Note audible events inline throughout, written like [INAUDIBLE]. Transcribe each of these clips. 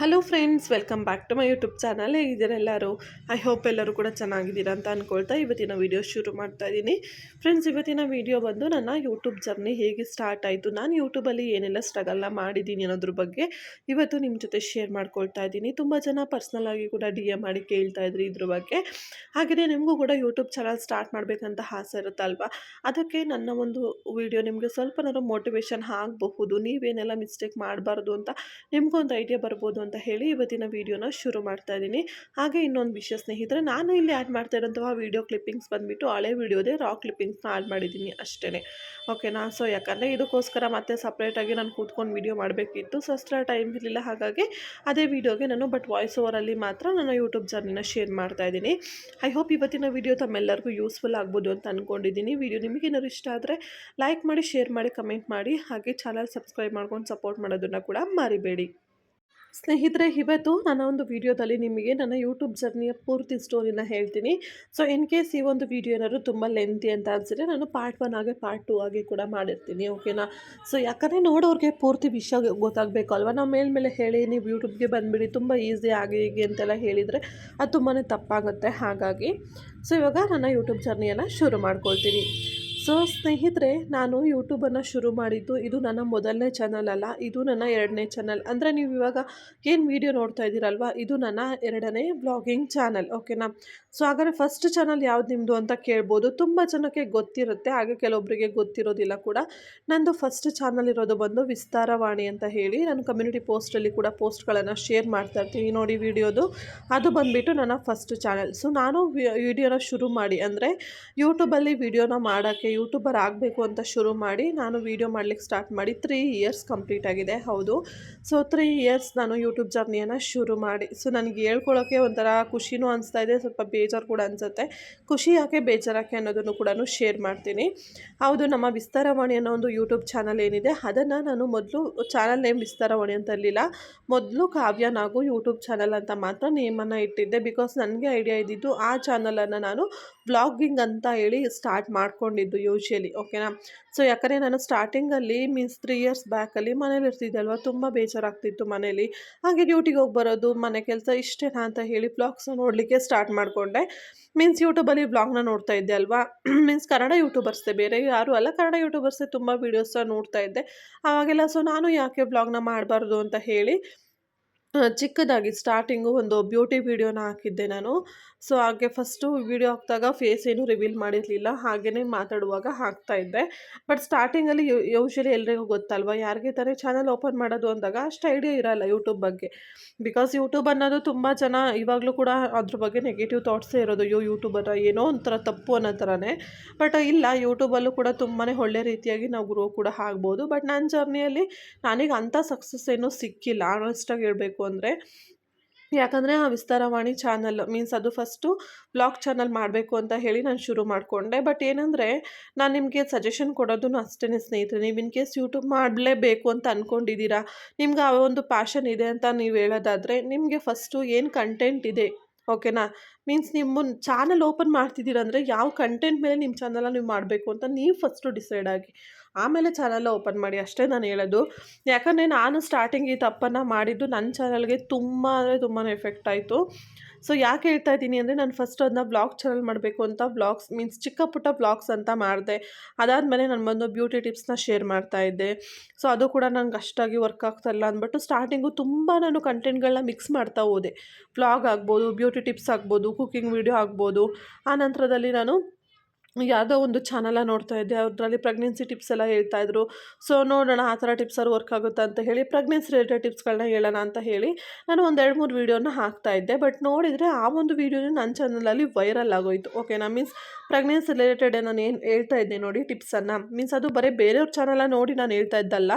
Hello friends welcome back to my YouTube channel ಹೇಗಿದ್ದೀರ I hope ಎಲ್ಲರೂ ಕೂಡ ಚೆನ್ನಾಗಿದ್ದೀರಾ ಅಂತ ಅಂದ್ಕೊಳ್ತಾ ಇವತ್ತಿನ ವಿಡಿಯೋ ಶುರು ಮಾಡ್ತಾ ಇದ್ದೀನಿ. ಫ್ರೆಂಡ್ಸ್ ಇವತ್ತಿನ ವಿಡಿಯೋ ಬಂದು ನನ್ನ ಯೂಟ್ಯೂಬ್ ಜರ್ನಿ ಹೇಗೆ ಸ್ಟಾರ್ಟ್ ಆಯಿತು, ನಾನು ಯೂಟ್ಯೂಬಲ್ಲಿ ಏನೆಲ್ಲ ಸ್ಟ್ರಗಲ್ನ ಮಾಡಿದ್ದೀನಿ ಅನ್ನೋದ್ರ ಬಗ್ಗೆ ಇವತ್ತು ನಿಮ್ಮ ಜೊತೆ ಶೇರ್ ಮಾಡ್ಕೊಳ್ತಾ ಇದ್ದೀನಿ. ತುಂಬ ಜನ ಪರ್ಸ್ನಲ್ ಆಗಿ ಕೂಡ ಡಿ ಎ ಮಾಡಿ ಕೇಳ್ತಾ ಇದ್ರಿ ಇದ್ರ ಬಗ್ಗೆ. ಹಾಗೆಯೇ ನಿಮಗೂ ಕೂಡ ಯೂಟ್ಯೂಬ್ ಚಾನಲ್ ಸ್ಟಾರ್ಟ್ ಮಾಡಬೇಕಂತ ಆಸೆ ಇರುತ್ತಲ್ವ ಅದಕ್ಕೆ ನನ್ನ ಒಂದು ವಿಡಿಯೋ ನಿಮಗೆ ಸ್ವಲ್ಪನಾದ್ರು ಮೋಟಿವೇಶನ್ ಆಗಬಹುದು, ನೀವೇನೆಲ್ಲ ಮಿಸ್ಟೇಕ್ ಮಾಡಬಾರ್ದು ಅಂತ ನಿಮಗೊಂದು ಐಡಿಯಾ ಬರ್ಬೋದು ಅಂತ ಹೇಳಿ ಇವತ್ತಿನ ವಿಡಿಯೋನ ಶುರು ಮಾಡ್ತಾ ಇದ್ದೀನಿ. ಹಾಗೆ ಇನ್ನೊಂದು ವಿಷಯ ಸ್ನೇಹಿತರೆ, ನಾನು ಇಲ್ಲಿ ಆ್ಯಡ್ ಮಾಡ್ತಾ ಇರೋಂತಹ ವೀಡಿಯೋ ಕ್ಲಿಪ್ಪಿಂಗ್ಸ್ ಬಂದುಬಿಟ್ಟು ಹಳೆ ವಿಡಿಯೋದೇ ರಾ ಕ್ಲಿಪ್ಪಿಂಗ್ಸ್ನ ಆ್ಯಡ್ ಮಾಡಿದ್ದೀನಿ ಅಷ್ಟೇ ಓಕೆನಾ ಸೊ ಯಾಕಂದರೆ ಇದಕ್ಕೋಸ್ಕರ ಮತ್ತೆ ಸಪ್ರೇಟಾಗಿ ನಾನು ಕೂತ್ಕೊಂಡು ವಿಡಿಯೋ ಮಾಡಬೇಕಿತ್ತು. ಸೊ ಟೈಮ್ ಇರಲಿಲ್ಲ. ಹಾಗಾಗಿ ಅದೇ ವೀಡಿಯೋಗೆ ನಾನು ಬಟ್ ವಾಯ್ಸ್ ಓವರಲ್ಲಿ ಮಾತ್ರ ನಾನು ಯೂಟ್ಯೂಬ್ ಜರ್ನಿನ ಶೇರ್ ಮಾಡ್ತಾ ಇದ್ದೀನಿ. ಐ ಹೋಪ್ ಇವತ್ತಿನ ವಿಡಿಯೋ ತಮ್ಮೆಲ್ಲರಿಗೂ ಯೂಸ್ಫುಲ್ ಆಗ್ಬೋದು ಅಂತ ಅಂದ್ಕೊಂಡಿದ್ದೀನಿ ವಿಡಿಯೋ ನಿಮಗೇನಾದ್ರು ಇಷ್ಟ ಆದರೆ ಲೈಕ್ ಮಾಡಿ ಶೇರ್ ಮಾಡಿ ಕಮೆಂಟ್ ಮಾಡಿ, ಹಾಗೆ ಚಾನಲ್ ಸಬ್ಸ್ಕ್ರೈಬ್ ಮಾಡ್ಕೊಂಡು ಸಪೋರ್ಟ್ ಮಾಡೋದನ್ನು ಕೂಡ ಮರಿಬೇಡಿ. ಸ್ನೇಹಿತರೆ, ಇವತ್ತು ನನ್ನ ಒಂದು ವಿಡಿಯೋದಲ್ಲಿ ನಿಮಗೆ ನನ್ನ ಯೂಟ್ಯೂಬ್ ಜರ್ನಿಯ ಪೂರ್ತಿ ಸ್ಟೋರಿನ ಹೇಳ್ತೀನಿ. ಸೊ ಇನ್ ಕೇಸ್ ಈ ಒಂದು ವಿಡಿಯೋ ಏನಾದ್ರು ತುಂಬ ಲೆಂತಿ ಅಂತ ಅನ್ಸಿದ್ರೆ, ನಾನು ಪಾರ್ಟ್ ಒನ್ ಆಗಿ ಪಾರ್ಟ್ ಟೂ ಆಗಿ ಕೂಡ ಮಾಡಿರ್ತೀನಿ ಓಕೆನಾ ಸೊ ಯಾಕಂದರೆ ನೋಡೋರಿಗೆ ಪೂರ್ತಿ ವಿಷಯ ಗೊತ್ತಾಗಬೇಕು ಅಲ್ವಾ? ನಾವು ಮೇಲ್ಮೇಲೆ ಹೇಳಿ, ನೀವು ಯೂಟ್ಯೂಬ್ಗೆ ಬಂದುಬಿಡಿ, ತುಂಬ ಈಸಿ ಆಗಿ ಹೀಗೆ ಅಂತೆಲ್ಲ ಹೇಳಿದರೆ ಅದು ತುಂಬಾ ತಪ್ಪಾಗುತ್ತೆ ಹಾಗಾಗಿ. ಸೊ ಇವಾಗ ನನ್ನ ಯೂಟ್ಯೂಬ್ ಜರ್ನಿಯನ್ನು ಶುರು ಮಾಡ್ಕೊಳ್ತೀನಿ. ಸೊ ಸ್ನೇಹಿತರೆ, ನಾನು ಯೂಟ್ಯೂಬನ್ನು ಶುರು ಮಾಡಿದ್ದು ಇದು ನನ್ನ ಮೊದಲನೇ ಚಾನಲ್ ಅಲ್ಲ. ಇದು ನನ್ನ ಎರಡನೇ ಚಾನಲ್ ಅಂದರೆ ನೀವು ಇವಾಗ ಏನು ವೀಡಿಯೋ ನೋಡ್ತಾ ಇದ್ದೀರಲ್ವ? ಇದು ನನ್ನ ಎರಡನೇ ಬ್ಲಾಗಿಂಗ್ ಚಾನಲ್ ಓಕೆನಾ ಸೊ ಹಾಗಾದರೆ ಫಸ್ಟ್ ಚಾನಲ್ ಯಾವ್ದು ನಿಮ್ಮದು ಅಂತ ಕೇಳ್ಬೋದು. ತುಂಬ ಜನಕ್ಕೆ ಗೊತ್ತಿರುತ್ತೆ, ಹಾಗೆ ಕೆಲವೊಬ್ಬರಿಗೆ ಗೊತ್ತಿರೋದಿಲ್ಲ ಕೂಡ. ನಂದು ಫಸ್ಟ್ ಚಾನಲ್ ಇರೋದು ಬಂದು ವಿಸ್ತಾರವಾಣಿ ಅಂತ ಹೇಳಿ ನಾನು ಕಮ್ಯುನಿಟಿ ಪೋಸ್ಟಲ್ಲಿ ಕೂಡ ಪೋಸ್ಟ್ಗಳನ್ನು ಶೇರ್ ಮಾಡ್ತಾ ಇರ್ತೀನಿ. ನೋಡಿ ವಿಡಿಯೋದು ಅದು ಬಂದುಬಿಟ್ಟು ನನ್ನ ಫಸ್ಟ್ ಚಾನಲ್ ಸೊ ನಾನು ವಿಡಿಯೋನ ಶುರು ಮಾಡಿ ಅಂದರೆ ಯೂಟ್ಯೂಬಲ್ಲಿ ವಿಡಿಯೋನ ಮಾಡೋಕ್ಕೆ ಯೂಟ್ಯೂಬರ್ ಆಗಬೇಕು ಅಂತ ಶುರು ಮಾಡಿ ನಾನು ವೀಡಿಯೋ ಮಾಡ್ಲಿಕ್ಕೆ ಸ್ಟಾರ್ಟ್ ಮಾಡಿ ತ್ರೀ ಇಯರ್ಸ್ ಕಂಪ್ಲೀಟ್ ಆಗಿದೆ, ಹೌದು. ಸೊ ತ್ರೀ ಇಯರ್ಸ್ ನಾನು ಯೂಟ್ಯೂಬ್ ಜರ್ನಿಯನ್ನು ಶುರು ಮಾಡಿ. ಸೊ ನನಗೆ ಹೇಳ್ಕೊಳ್ಳೋಕ್ಕೆ ಒಂಥರ ಖುಷಿನೂ ಅನಿಸ್ತಾ ಇದೆ, ಸ್ವಲ್ಪ ಬೇಜಾರು ಕೂಡ ಅನಿಸುತ್ತೆ. ಖುಷಿ ಯಾಕೆ ಬೇಜಾರಾಕೆ ಅನ್ನೋದನ್ನು ಕೂಡ ಶೇರ್ ಮಾಡ್ತೀನಿ. ಹೌದು, ನಮ್ಮ ವಿಸ್ತಾರವಾಣಿ ಅನ್ನೋ ಒಂದು ಯೂಟ್ಯೂಬ್ ಚಾನಲ್ ಏನಿದೆ, ಅದನ್ನು ನಾನು ಮೊದಲು ಚಾನಲ್ ನೇಮ್ ವಿಸ್ತಾರವಾಣಿ ಅಂತ ಇರಲಿಲ್ಲ ಮೊದಲು ಕಾವ್ಯ ನಾಗು ಯೂಟ್ಯೂಬ್ ಚಾನಲ್ ಅಂತ ಮಾತ್ರ ನೇಮನ್ನು ಇಟ್ಟಿದ್ದೆ ಬಿಕಾಸ್ ನನಗೆ ಐಡಿಯಾ ಇದ್ದಿದ್ದು ಆ ಚಾನಲನ್ನು ನಾನು ವ್ಲಾಗಿಂಗ್ ಅಂತ ಹೇಳಿ ಸ್ಟಾರ್ಟ್ ಮಾಡ್ಕೊಂಡಿದ್ದು. ಯೂಶ್ವಲಿ ಓಕೆನಾ ಸೊ ಯಾಕಂದರೆ ನಾನು ಸ್ಟಾರ್ಟಿಂಗಲ್ಲಿ ಮೀನ್ಸ್ ತ್ರೀ ಇಯರ್ಸ್ ಬ್ಯಾಕಲ್ಲಿ ಮನೇಲಿ ಇರ್ತಿದ್ದೆ ಅಲ್ವಾ? ತುಂಬ ಬೇಜಾರಾಗ್ತಿತ್ತು ಮನೇಲಿ. ಹಾಗೆ ಡ್ಯೂಟಿಗೆ ಹೋಗಿ ಬರೋದು, ಮನೆ ಕೆಲಸ ಇಷ್ಟೇನಾ ಅಂತ ಹೇಳಿ ಬ್ಲಾಗ್ಸ್ ನೋಡಲಿಕ್ಕೆ ಸ್ಟಾರ್ಟ್ ಮಾಡಿಕೊಂಡೆ. ಮೀನ್ಸ್ ಯೂಟ್ಯೂಬಲ್ಲಿ ಬ್ಲಾಗ್ನ ನೋಡ್ತಾ ಇದ್ದೆ ಅಲ್ವಾ? [CLEARS THROAT] ಮೀನ್ಸ್ ಕನ್ನಡ ಯೂಟ್ಯೂಬರ್ಸೇ ಬೇರೆ ಯಾರು ಅಲ್ಲ, ಕನ್ನಡ ಯೂಟ್ಯೂಬರ್ಸೇ ತುಂಬ ವೀಡಿಯೋಸ್ನ ನೋಡ್ತಾ ಇದ್ದೆ. ಆವಾಗೆಲ್ಲ ಸೊ ನಾನು ಯಾಕೆ ಬ್ಲಾಗ್ನ ಮಾಡಬಾರ್ದು ಅಂತ ಹೇಳಿ ಚಿಕ್ಕದಾಗಿ ಸ್ಟಾರ್ಟಿಂಗು ಒಂದು ಬ್ಯೂಟಿ ವೀಡಿಯೋನ ಹಾಕಿದ್ದೆ ನಾನು. ಸೊ ಹಾಗೆ ಫಸ್ಟು ವಿಡಿಯೋ ಹಾಕಿದಾಗ ಫೇಸ್ ಏನು ರಿವೀಲ್ ಮಾಡಿರಲಿಲ್ಲ ಹಾಗೆಯೇ ಮಾತಾಡುವಾಗ ಇದ್ದೆ. ಬಟ್ ಸ್ಟಾರ್ಟಿಂಗಲ್ಲಿ ಯೂಶ್ವಲಿ ಎಲ್ರಿಗೂ ಗೊತ್ತಲ್ವ, ಯಾರಿಗೆ ತಾನೇ ಚಾನಲ್ ಓಪನ್ ಮಾಡೋದು ಅಂದಾಗ ಅಷ್ಟು ಐಡಿಯಾ ಇರೋಲ್ಲ ಯೂಟ್ಯೂಬ್ ಬಗ್ಗೆ. ಬಿಕಾಸ್ ಯೂಟ್ಯೂಬ್ ಅನ್ನೋದು ತುಂಬ ಜನ ಇವಾಗಲೂ ಕೂಡ ಅದ್ರ ಬಗ್ಗೆ ನೆಗೆಟಿವ್ ಥಾಟ್ಸೇ ಇರೋದು ಯೋ ಯೂಟ್ಯೂಬರ ಏನೋ ಒಂಥರ ತಪ್ಪು ಅನ್ನೋ ಥರನೇ. ಬಟ್ ಇಲ್ಲ, ಯೂಟ್ಯೂಬಲ್ಲೂ ಕೂಡ ತುಂಬಾ ಒಳ್ಳೆ ರೀತಿಯಾಗಿ ನಾವು ಗ್ರೋ ಕೂಡ ಆಗ್ಬೋದು. ಬಟ್ ನನ್ನ ಜರ್ನಿಯಲ್ಲಿ ನನಗೆ ಅಂಥ ಸಕ್ಸಸ್ ಏನೂ ಸಿಕ್ಕಿಲ್ಲ, ಆನೆಸ್ಟಾಗಿ ಹೇಳಬೇಕು ಅಂದರೆ. ಯಾಕಂದರೆ ಆ ವಿಸ್ತಾರವಾಣಿ ಚಾನಲ್ ಮೀನ್ಸ್ ಅದು ಫಸ್ಟು ಬ್ಲಾಗ್ ಚಾನಲ್ ಮಾಡಬೇಕು ಅಂತ ಹೇಳಿ ನಾನು ಶುರು ಮಾಡಿಕೊಂಡೆ. ಬಟ್ ಏನಂದರೆ, ನಾನು ನಿಮಗೆ ಸಜೆಷನ್ ಕೊಡೋದು ಅಷ್ಟೇ ಸ್ನೇಹಿತರೆ. ನೀವು ಇನ್ ಕೇಸ್ ಯೂಟ್ಯೂಬ್ ಮಾಡಲೇಬೇಕು ಅಂತ ಅಂದ್ಕೊಂಡಿದ್ದೀರಾ ನಿಮ್ಗೆ ಆ ಒಂದು ಪ್ಯಾಷನ್ ಇದೆ ಅಂತ ನೀವು ಹೇಳೋದಾದರೆ, ನಿಮಗೆ ಫಸ್ಟು ಏನು ಕಂಟೆಂಟ್ ಇದೆ ಓಕೆನಾ ಮೀನ್ಸ್ ನಿಮ್ಮ ಚಾನಲ್ ಓಪನ್ ಮಾಡ್ತಿದ್ದೀರ ಅಂದರೆ, ಯಾವ ಕಂಟೆಂಟ್ ಮೇಲೆ ನಿಮ್ಮ ಚಾನಲನ್ನು ನೀವು ಮಾಡಬೇಕು ಅಂತ ನೀವು ಫಸ್ಟು ಡಿಸೈಡ್ ಆಗಿ. ಆಮೇಲೆ ಚಾನಲ್ ಓಪನ್ ಮಾಡಿ ಅಷ್ಟೇ ನಾನು ಹೇಳೋದು. ಯಾಕಂದರೆ ನಾನು ಸ್ಟಾರ್ಟಿಂಗ್ ಈ ತಪ್ಪನ್ನು ಮಾಡಿದ್ದು ನನ್ನ ಚಾನಲ್ಗೆ ತುಂಬ ಅಂದರೆ ತುಂಬಾ ಎಫೆಕ್ಟ್ ಆಯಿತು. ಸೊ ಯಾಕೆ ಹೇಳ್ತಾ ಇದ್ದೀನಿ ಅಂದರೆ ನಾನು ಫಸ್ಟ್ ಅದನ್ನ ಬ್ಲಾಗ್ ಚಾನಲ್ ಮಾಡಬೇಕು ಅಂತ ಬ್ಲಾಗ್ಸ್ ಮೀನ್ಸ್ ಚಿಕ್ಕ ಪುಟ್ಟ ಬ್ಲಾಗ್ಸ್ ಅಂತ ಮಾಡಿದೆ. ಅದಾದಮೇಲೆ ನಾನು ಬಂದು ಬ್ಯೂಟಿ ಟಿಪ್ಸ್ನ ಶೇರ್ ಮಾಡ್ತಾ ಇದ್ದೆ. ಸೊ ಅದು ಕೂಡ ನಂಗೆ ಅಷ್ಟಾಗಿ ವರ್ಕ್ ಆಗ್ತಾಯಿಲ್ಲ ಅಂದ್ಬಿಟ್ಟು ಸ್ಟಾರ್ಟಿಂಗು ತುಂಬ ನಾನು ಕಂಟೆಂಟ್ಗಳನ್ನ ಮಿಕ್ಸ್ ಮಾಡ್ತಾ ಹೋದೆ. ಬ್ಲಾಗ್ ಆಗ್ಬೋದು ಬ್ಯೂಟಿ ಟಿಪ್ಸ್ ಆಗ್ಬೋದು ಕುಕ್ಕಿಂಗ್ ವೀಡಿಯೋ ಆಗ್ಬೋದು. ಆ ನಂತರದಲ್ಲಿ ನಾನು ಯಾವುದೋ ಒಂದು ಚಾನಲ ನೋಡ್ತಾ ಇದ್ದೆ. ಅದರಲ್ಲಿ ಪ್ರೆಗ್ನೆನ್ಸಿ ಟಿಪ್ಸ್ ಎಲ್ಲ ಹೇಳ್ತಾಯಿದ್ರು ಸೊ ನೋಡೋಣ ಆ ಥರ ಟಿಪ್ಸರು ವರ್ಕ್ ಆಗುತ್ತಾ ಅಂತ ಹೇಳಿ ಪ್ರೆಗ್ನೆನ್ಸಿ ರಿಲೇಟೆಡ್ ಟಿಪ್ಸ್ಗಳನ್ನ ಹೇಳೋಣ ಅಂತ ಹೇಳಿ ನಾನು ಒಂದು ಎರಡು ಮೂರು ವೀಡಿಯೋನ ಹಾಕ್ತಾ ಇದ್ದೆ. ಬಟ್ ನೋಡಿದರೆ ಆ ಒಂದು ವೀಡಿಯೋನ ನನ್ನ ಚಾನಲಲ್ಲಿ ವೈರಲ್ ಆಗೋಯ್ತು. ಓಕೆನಾ ಮೀನ್ಸ್ ಪ್ರೆಗ್ನೆನ್ಸಿ ರಿಲೇಟೆಡ್ ನಾನು ಏನು ಹೇಳ್ತಾ ಇದ್ದೆ ನೋಡಿ ಟಿಪ್ಸನ್ನು ಮೀನ್ಸ್ ಅದು ಬರೀ ಬೇರೆಯವ್ರ ಚಾನಲ ನೋಡಿ ನಾನು ಹೇಳ್ತಾ ಇದ್ದಲ್ಲ.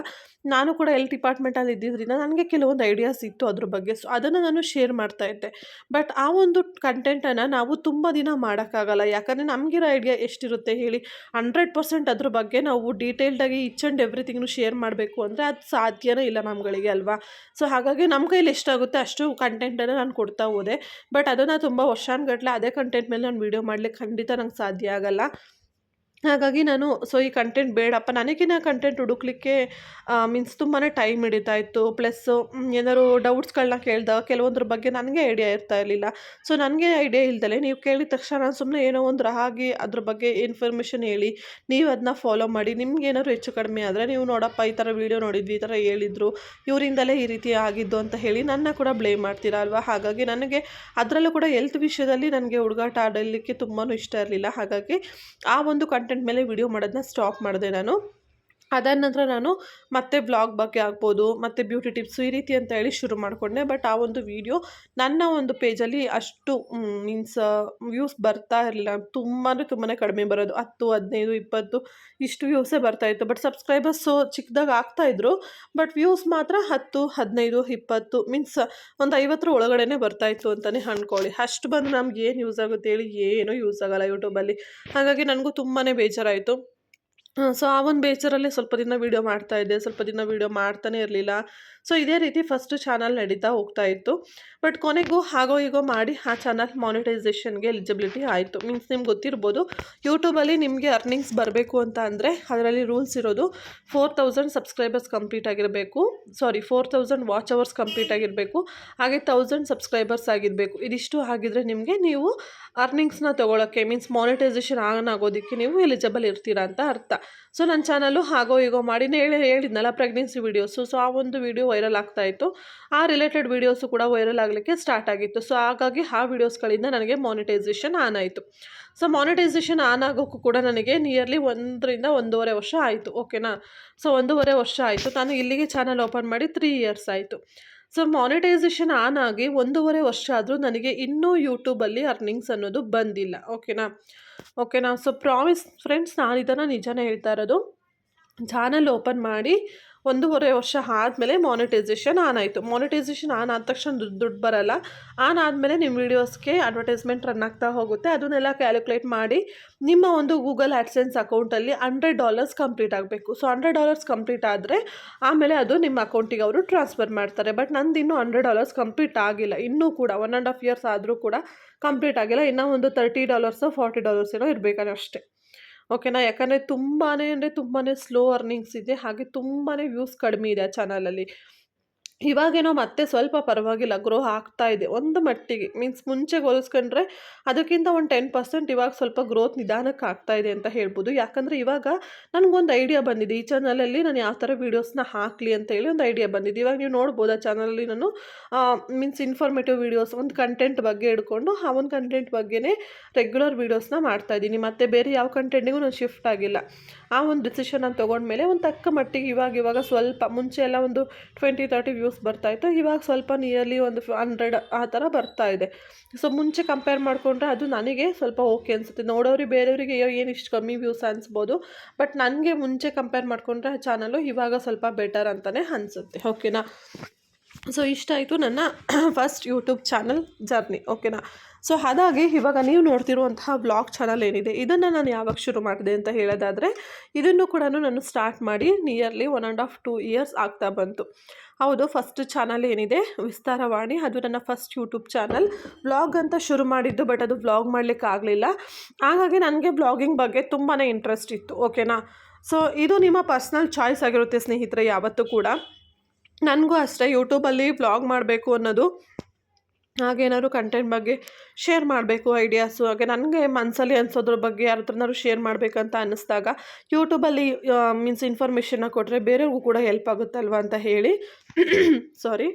ನಾನು ಕೂಡ ಎಲ್ ಡಿಪಾರ್ಟ್ಮೆಂಟಲ್ಲಿ ಇದ್ದಿದ್ದರಿಂದ ನನಗೆ ಕೆಲವೊಂದು ಐಡಿಯಾಸ್ ಇತ್ತು ಅದ್ರ ಬಗ್ಗೆ. ಸೊ ಅದನ್ನು ನಾನು ಶೇರ್ ಮಾಡ್ತಾ ಇದ್ದೆ. ಬಟ್ ಆ ಒಂದು ಕಂಟೆಂಟನ್ನು ನಾವು ತುಂಬ ದಿನ ಮಾಡೋಕ್ಕಾಗಲ್ಲ. ಯಾಕಂದರೆ ನಮಗಿರೋ ಐಡಿಯಾ ಎಷ್ಟಿರುತ್ತೆ ಹೇಳಿ ಹಂಡ್ರೆಡ್ ಪರ್ಸೆಂಟ್ ಅದ್ರ ಬಗ್ಗೆ ನಾವು ಡೀಟೇಲ್ಡಾಗಿ ಇಚ್ ಆ್ಯಂಡ್ ಎವ್ರಿಥಿಂಗ್ನು ಶೇರ್ ಮಾಡಬೇಕು ಅಂದರೆ ಅದು ಸಾಧ್ಯನೇ ಇಲ್ಲ ನಮ್ಗಳಿಗೆ ಅಲ್ವಾ? ಸೊ ಹಾಗಾಗಿ ನಮ್ಮ ಕೈಲಿ ಎಷ್ಟಾಗುತ್ತೆ ಅಷ್ಟು ಕಂಟೆಂಟನ್ನು ನಾನು ಕೊಡ್ತಾ ಹೋದೆ. ಬಟ್ ಅದನ್ನು ತುಂಬ ವರ್ಷಾನುಗಟ್ಲೆ ಅದೇ ಕಂಟೆಂಟ್ ಮೇಲೆ ನಾನು ವೀಡಿಯೋ ಮಾಡಲಿಕ್ಕೆ ಖಂಡಿತ ನಂಗೆ ಸಾಧ್ಯ ಆಗಲ್ಲ. ಹಾಗಾಗಿ ನಾನು, ಸೊ, ಈ ಕಂಟೆಂಟ್ ಬೇಡಪ್ಪ. ನನಗಿನ್ನ ಕಂಟೆಂಟ್ ಹುಡುಕ್ಲಿಕ್ಕೆ ಮೀನ್ಸ್ ತುಂಬಾ ಟೈಮ್ ಹಿಡಿತಾ ಇತ್ತು. ಪ್ಲಸ್ಸು ಏನಾದ್ರು ಡೌಟ್ಸ್ಗಳನ್ನ ಕೇಳಿದಾಗ ಕೆಲವೊಂದ್ರ ಬಗ್ಗೆ ನನಗೆ ಐಡಿಯಾ ಇರ್ತಾ ಇರಲಿಲ್ಲ. ಸೊ ನನಗೆ ಐಡಿಯಾ ಇಲ್ದಲೆ ನೀವು ಕೇಳಿದ ತಕ್ಷಣ ನಾನು ಸುಮ್ಮನೆ ಏನೋ ಒಂದು ಹಾಗೆ ಅದ್ರ ಬಗ್ಗೆ ಇನ್ಫಾರ್ಮೇಷನ್ ಹೇಳಿ, ನೀವು ಅದನ್ನ ಫಾಲೋ ಮಾಡಿ, ನಿಮ್ಗೆ ಏನಾದ್ರು ಹೆಚ್ಚು ಕಡಿಮೆ ಆದರೆ ನೀವು ನೋಡಪ್ಪ, ಈ ಥರ ವೀಡಿಯೋ ನೋಡಿದ್ವಿ, ಈ ಥರ ಹೇಳಿದ್ರು, ಇವರಿಂದಲೇ ಈ ರೀತಿ ಆಗಿದ್ದು ಅಂತ ಹೇಳಿ ನನ್ನ ಕೂಡ ಬ್ಲೇಮ್ ಮಾಡ್ತೀರಾ ಅಲ್ವಾ? ಹಾಗಾಗಿ ನನಗೆ ಅದರಲ್ಲೂ ಕೂಡ ಹೆಲ್ತ್ ವಿಷಯದಲ್ಲಿ ನನಗೆ ಹುಡುಗಾಟ ಆಡಲಿಕ್ಕೆ ತುಂಬಾ ಇಷ್ಟ ಇರಲಿಲ್ಲ. ಹಾಗಾಗಿ ಆ ಒಂದು ಕಂಟೆಂಟ್ ಮೇಲೆ ವಿಡಿಯೋ ಮಾಡೋದನ್ನ ಸ್ಟಾಪ್ ಮಾಡಿದೆ ನಾನು. ಅದಾದ ನಂತರ ನಾನು ಮತ್ತೆ ಬ್ಲಾಗ್ ಬಗ್ಗೆ ಆಗ್ಬೋದು, ಮತ್ತು ಬ್ಯೂಟಿ ಟಿಪ್ಸು ಈ ರೀತಿ ಅಂತ ಹೇಳಿ ಶುರು ಮಾಡಿಕೊಂಡೆ. ಬಟ್ ಆ ಒಂದು ವಿಡಿಯೋ ನನ್ನ ಒಂದು ಪೇಜಲ್ಲಿ ಅಷ್ಟು ಮೀನ್ಸ್ ವ್ಯೂಸ್ ಬರ್ತಾ ಇರಲಿಲ್ಲ. ತುಂಬಾ ತುಂಬಾ ಕಡಿಮೆ ಬರೋದು. ಹತ್ತು, ಹದಿನೈದು, ಇಪ್ಪತ್ತು, ಇಷ್ಟು ವ್ಯೂಸೇ ಬರ್ತಾಯಿತ್ತು ಬಟ್ ಸಬ್ಸ್ಕ್ರೈಬರ್ಸು ಚಿಕ್ಕದಾಗಿ ಆಗ್ತಾಯಿದ್ರು ಬಟ್ ವ್ಯೂಸ್ ಮಾತ್ರ ಹತ್ತು, ಹದಿನೈದು, ಇಪ್ಪತ್ತು ಮೀನ್ಸ್ ಒಂದು ಐವತ್ತರ ಒಳಗಡೆನೇ ಬರ್ತಾಯಿತ್ತು ಅಂತಲೇ ಅಂದ್ಕೊಳ್ಳಿ ಅಷ್ಟು ಬಂದು ನಮ್ಗೆ ಏನು ಯೂಸ್ ಆಗುತ್ತೆ ಹೇಳಿ ಏನೂ ಯೂಸ್ ಆಗೋಲ್ಲ ಯೂಟ್ಯೂಬಲ್ಲಿ ಹಾಗಾಗಿ ನನಗೂ ತುಂಬಾ ಬೇಜಾರಾಯಿತು. ಸೊ ಆ ಒಂದು ಬೇಜಾರಲ್ಲೇ ಸ್ವಲ್ಪ ದಿನ ವೀಡಿಯೋ ಮಾಡ್ತಾಯಿದ್ದೆ ಸ್ವಲ್ಪ ದಿನ ವೀಡಿಯೋ ಮಾಡ್ತಾನೆ ಇರಲಿಲ್ಲ. ಸೊ ಇದೇ ರೀತಿ ಫಸ್ಟು ಚಾನಲ್ ನಡೀತಾ ಹೋಗ್ತಾ ಇತ್ತು. ಬಟ್ ಕೊನೆಗೂ ಹಾಗೋ ಹೀಗೋ ಮಾಡಿ ಆ ಚಾನಲ್ ಮಾನಿಟೈಸೇಷನ್ಗೆ ಎಲಿಜಿಬಿಲಿಟಿ ಆಯಿತು. ಮೀನ್ಸ್ ನಿಮ್ಗೆ ಗೊತ್ತಿರ್ಬೋದು ಯೂಟ್ಯೂಬಲ್ಲಿ ನಿಮಗೆ ಅರ್ನಿಂಗ್ಸ್ ಬರಬೇಕು ಅಂತ ಅಂದರೆ ಅದರಲ್ಲಿ ರೂಲ್ಸ್ ಇರೋದು ಫೋರ್ ತೌಸಂಡ್ ಸಬ್ಸ್ಕ್ರೈಬರ್ಸ್ ಕಂಪ್ಲೀಟ್ ಆಗಿರಬೇಕು. Sorry four thousand watch hours complete ಆಗಿರಬೇಕು. ಹಾಗೆ ತೌಸಂಡ್ ಸಬ್ಸ್ಕ್ರೈಬರ್ಸ್ ಆಗಿರಬೇಕು. ಇದಿಷ್ಟು ಆಗಿದ್ರೆ ನಿಮಗೆ ನೀವು ಅರ್ನಿಂಗ್ಸ್ನ ತೊಗೊಳಕ್ಕೆ ಮೀನ್ಸ್ ಮಾನಿಟೈಸೇಷನ್ ಆನ್ ಆಗೋದಕ್ಕೆ ನೀವು ಎಲಿಜಿಬಲ್ ಇರ್ತೀರಾ ಅಂತ ಅರ್ಥ. ಸೊ ನನ್ನ ಚಾನಲ್ಲು ಹಾಗೋ ಹೀಗೋ ಮಾಡಿನೇ ಹೇಳಿ, ಹೇಳಿದ್ನಲ್ಲ ಪ್ರೆಗ್ನೆನ್ಸಿ ವೀಡಿಯೋಸು ಸೊ ಆ ಒಂದು ವೀಡಿಯೋ ವೈರಲ್ ಆಗ್ತಾಯಿತ್ತು ಆ ರಿಲೇಟೆಡ್ ವೀಡಿಯೋಸು ಕೂಡ ವೈರಲ್ ಆಗಲಿಕ್ಕೆ ಸ್ಟಾರ್ಟ್ ಆಗಿತ್ತು. ಸೊ ಹಾಗಾಗಿ ಆ ವೀಡಿಯೋಸ್ಗಳಿಂದ ನನಗೆ ಮಾನಿಟೈಸೇಷನ್ ಆನ್ ಆಯಿತು. ಸೊ ಮಾನಿಟೈಸೇಷನ್ ಆನ್ ಆಗೋಕ್ಕೂ ಕೂಡ ನನಗೆ ನಿಯರ್ಲಿ ಒಂದರಿಂದ ಒಂದೂವರೆ ವರ್ಷ ಆಯಿತು. ಓಕೆನಾ ಸೊ ಒಂದೂವರೆ ವರ್ಷ ಆಯಿತು. ನಾನು ಇಲ್ಲಿಗೆ ಚಾನಲ್ ಓಪನ್ ಮಾಡಿ ತ್ರೀ ಇಯರ್ಸ್ ಆಯಿತು. ಸೊ ಮಾನಿಟೈಸೇಷನ್ ಆನ್ ಆಗಿ ಒಂದೂವರೆ ವರ್ಷ ಆದರೂ ನನಗೆ ಇನ್ನೂ ಯೂಟ್ಯೂಬಲ್ಲಿ ಅರ್ನಿಂಗ್ಸ್ ಅನ್ನೋದು ಬಂದಿಲ್ಲ. ಓಕೆನಾ ಓಕೆನಾ ಸೊ ಪ್ರಾಮಿಸ್ ಫ್ರೆಂಡ್ಸ್ ನಾನು ಇದನ್ನು ನಿಜನೇ ಹೇಳ್ತಾ ಇರೋದು. ಚಾನಲ್ ಓಪನ್ ಮಾಡಿ ಒಂದೂವರೆ ವರ್ಷ ಆದಮೇಲೆ ಮಾನಿಟೈಸೇಷನ್ ಆನ್ ಆಯಿತು. ಮಾನಿಟೈಸೇಷನ್ ಆನ್ ಆದ ತಕ್ಷಣ ದುಡ್ಡು ದುಡ್ಡು ಬರಲ್ಲ. ಆನ್ ಆದಮೇಲೆ ನಿಮ್ಮ ವೀಡಿಯೋಸ್ಗೆ ಅಡ್ವರ್ಟೈಸ್ಮೆಂಟ್ ರನ್ ಆಗ್ತಾ ಹೋಗುತ್ತೆ. ಅದನ್ನೆಲ್ಲ ಕ್ಯಾಲ್ಕುಲೇಟ್ ಮಾಡಿ ನಿಮ್ಮ ಒಂದು ಗೂಗಲ್ ಆ್ಯಡ್ಸೆನ್ಸ್ ಅಕೌಂಟಲ್ಲಿ ಹಂಡ್ರೆಡ್ ಡಾಲರ್ಸ್ ಕಂಪ್ಲೀಟ್ ಆಗಬೇಕು. ಸೊ ಹಂಡ್ರೆಡ್ ಡಾಲರ್ಸ್ ಕಂಪ್ಲೀಟ್ ಆದರೆ ಆಮೇಲೆ ಅದು ನಿಮ್ಮ ಅಕೌಂಟಿಗೆ ಅವರು ಟ್ರಾನ್ಸ್ಫರ್ ಮಾಡ್ತಾರೆ. ಬಟ್ ನಂದು ಇನ್ನೂ ಹಂಡ್ರೆಡ್ ಡಾಲರ್ಸ್ ಕಂಪ್ಲೀಟ್ ಆಗಿಲ್ಲ. ಇನ್ನೂ ಕೂಡ ಒನ್ ಆ್ಯಂಡ್ ಹಾಫ್ ಇಯರ್ಸ್ ಆದರೂ ಕೂಡ ಕಂಪ್ಲೀಟ್ ಆಗಿಲ್ಲ. ಇನ್ನೂ ಒಂದು ತರ್ಟಿ ಡಾಲರ್ಸು ಫಾರ್ಟಿ ಡಾಲರ್ಸ್ ಏನೋ ಇರಬೇಕಾದ್ರೆ ಅಷ್ಟೇ ಓಕೆನಾ? ಯಾಕಂದರೆ ತುಂಬಾ ಅಂದರೆ ತುಂಬಾ ಸ್ಲೋ ಅರ್ನಿಂಗ್ಸ್ ಇದೆ. ಹಾಗೆ ತುಂಬಾ ವ್ಯೂಸ್ ಕಡಿಮೆ ಇದೆ ಆ ಚಾನಲಲ್ಲಿ ಇವಾಗೇನೋ ಮತ್ತೆ ಸ್ವಲ್ಪ ಪರವಾಗಿಲ್ಲ ಗ್ರೋ ಆಗ್ತಾ ಇದೆ. ಒಂದು ಮಟ್ಟಿಗೆ ಮೀನ್ಸ್ ಮುಂಚೆ ಹೋಲಿಸ್ಕೊಂಡ್ರೆ ಅದಕ್ಕಿಂತ ಒಂದು ಟೆನ್ ಪರ್ಸೆಂಟ್ ಇವಾಗ ಸ್ವಲ್ಪ ಗ್ರೋತ್ ನಿಧಾನಕ್ಕೆ ಆಗ್ತಾ ಇದೆ ಅಂತ ಹೇಳ್ಬೋದು. ಯಾಕಂದರೆ ಇವಾಗ ನನಗೊಂದು ಐಡಿಯಾ ಬಂದಿದೆ. ಈ ಚಾನಲಲ್ಲಿ ನಾನು ಯಾವ ಥರ ವೀಡಿಯೋಸ್ನ ಹಾಕಲಿ ಅಂತ ಹೇಳಿ ಒಂದು ಐಡಿಯಾ ಬಂದಿದೆ. ಇವಾಗ ನೀವು ನೋಡ್ಬೋದು ಆ ಚಾನಲಲ್ಲಿ ನಾನು ಮೀನ್ಸ್ ಇನ್ಫಾರ್ಮೇಟಿವ್ ವೀಡಿಯೋಸ್ ಒಂದು ಕಂಟೆಂಟ್ ಬಗ್ಗೆ ಹಿಡ್ಕೊಂಡು, ಆ ಒಂದು ಕಂಟೆಂಟ್ ಬಗ್ಗೆನೇ ರೆಗ್ಯುಲರ್ ವೀಡಿಯೋಸ್ನ ಮಾಡ್ತಾಯಿದ್ದೀನಿ ಮತ್ತು ಬೇರೆ ಯಾವ ಕಂಟೆಂಟಿಗೂ ನಾನು ಶಿಫ್ಟ್ ಆಗಿಲ್ಲ. ಆ ಒಂದು ಡಿಸಿಷನ್ ನಾನು ತೊಗೊಂಡ್ಮೇಲೆ ಒಂದು ತಕ್ಕ ಮಟ್ಟಿಗೆ ಇವಾಗ ಇವಾಗ ಸ್ವಲ್ಪ ಮುಂಚೆ ಎಲ್ಲ ಒಂದು ಟ್ವೆಂಟಿ ತರ್ಟಿ ವ್ಯೂಸ್ ಬರ್ತಾಯಿತ್ತು ಇವಾಗ ಸ್ವಲ್ಪ ನಿಯರ್ಲಿ ಒಂದು ಹಂಡ್ರೆಡ್ ಆ ಥರ ಬರ್ತಾ ಇದೆ. ಸೊ ಮುಂಚೆ ಕಂಪೇರ್ ಮಾಡಿಕೊಂಡ್ರೆ ಅದು ನನಗೆ ಸ್ವಲ್ಪ ಓಕೆ ಅನಿಸುತ್ತೆ. ನೋಡೋರಿಗೆ ಬೇರೆಯವರಿಗೆ ಏನು ಇಷ್ಟು ಕಮ್ಮಿ ವ್ಯೂಸ್ ಅನಿಸ್ಬೋದು. ಬಟ್ ನನಗೆ ಮುಂಚೆ ಕಂಪೇರ್ ಮಾಡಿಕೊಂಡ್ರೆ ಆ ಚಾನಲು ಇವಾಗ ಸ್ವಲ್ಪ ಬೆಟರ್ ಅಂತಲೇ ಅನಿಸುತ್ತೆ. ಓಕೆನಾ ಸೊ ಇಷ್ಟಾಯಿತು ನನ್ನ ಫಸ್ಟ್ ಯೂಟ್ಯೂಬ್ ಚಾನಲ್ ಜರ್ನಿ ಓಕೆನಾ ಸೊ ಹಾಗಾಗಿ ಇವಾಗ ನೀವು ನೋಡ್ತಿರುವಂತಹ ಬ್ಲಾಗ್ ಚಾನಲ್ ಏನಿದೆ, ಇದನ್ನು ನಾನು ಯಾವಾಗ ಶುರು ಮಾಡಿದೆ ಅಂತ ಹೇಳೋದಾದರೆ, ಇದನ್ನು ಕೂಡ ನಾನು ಸ್ಟಾರ್ಟ್ ಮಾಡಿ nearly one and half two years ಆಗ್ತಾ ಬಂತು. ಹೌದು ಫಸ್ಟ್ ಚಾನಲ್ ಏನಿದೆ ವಿಸ್ತಾರವಾಣಿ ಅದು ನನ್ನ ಫಸ್ಟ್ ಯೂಟ್ಯೂಬ್ ಚಾನಲ್ ಬ್ಲಾಗ್ ಅಂತ ಶುರು ಮಾಡಿದ್ದು ಬಟ್ ಅದು ಬ್ಲಾಗ್ ಮಾಡಲಿಕ್ಕೆ ಆಗಲಿಲ್ಲ. ಹಾಗಾಗಿ ನನಗೆ ಬ್ಲಾಗಿಂಗ್ ಬಗ್ಗೆ ತುಂಬಾ ಇಂಟ್ರೆಸ್ಟ್ ಇತ್ತು ಓಕೆನಾ ಸೊ ಇದು ನಿಮ್ಮ ಪರ್ಸ್ನಲ್ ಚಾಯ್ಸ್ ಆಗಿರುತ್ತೆ ಸ್ನೇಹಿತರೆ, ಯಾವತ್ತೂ ಕೂಡ. ನನಗೂ ಅಷ್ಟೇ ಯೂಟ್ಯೂಬಲ್ಲಿ ಬ್ಲಾಗ್ ಮಾಡಬೇಕು ಅನ್ನೋದು ಹಾಗೇನಾದ್ರು ಕಂಟೆಂಟ್ ಬಗ್ಗೆ ಶೇರ್ ಮಾಡಬೇಕು ಐಡಿಯಾಸು ಹಾಗೆ ನನಗೆ ಮನಸ್ಸಲ್ಲಿ ಅನ್ಸೋದ್ರ ಬಗ್ಗೆ ಯಾರ ಹತ್ರನಾದ್ರು ಶೇರ್ ಮಾಡಬೇಕಂತ ಅನ್ನಿಸ್ದಾಗ ಯೂಟ್ಯೂಬಲ್ಲಿ ಮೀನ್ಸ್ ಇನ್ಫಾರ್ಮೇಷನ್ನ ಕೊಟ್ಟರೆ ಬೇರೆಯವ್ರಿಗೂ ಕೂಡ ಹೆಲ್ಪ್ ಆಗುತ್ತಲ್ವ ಅಂತ ಹೇಳಿ [COUGHS] ಸಾರಿ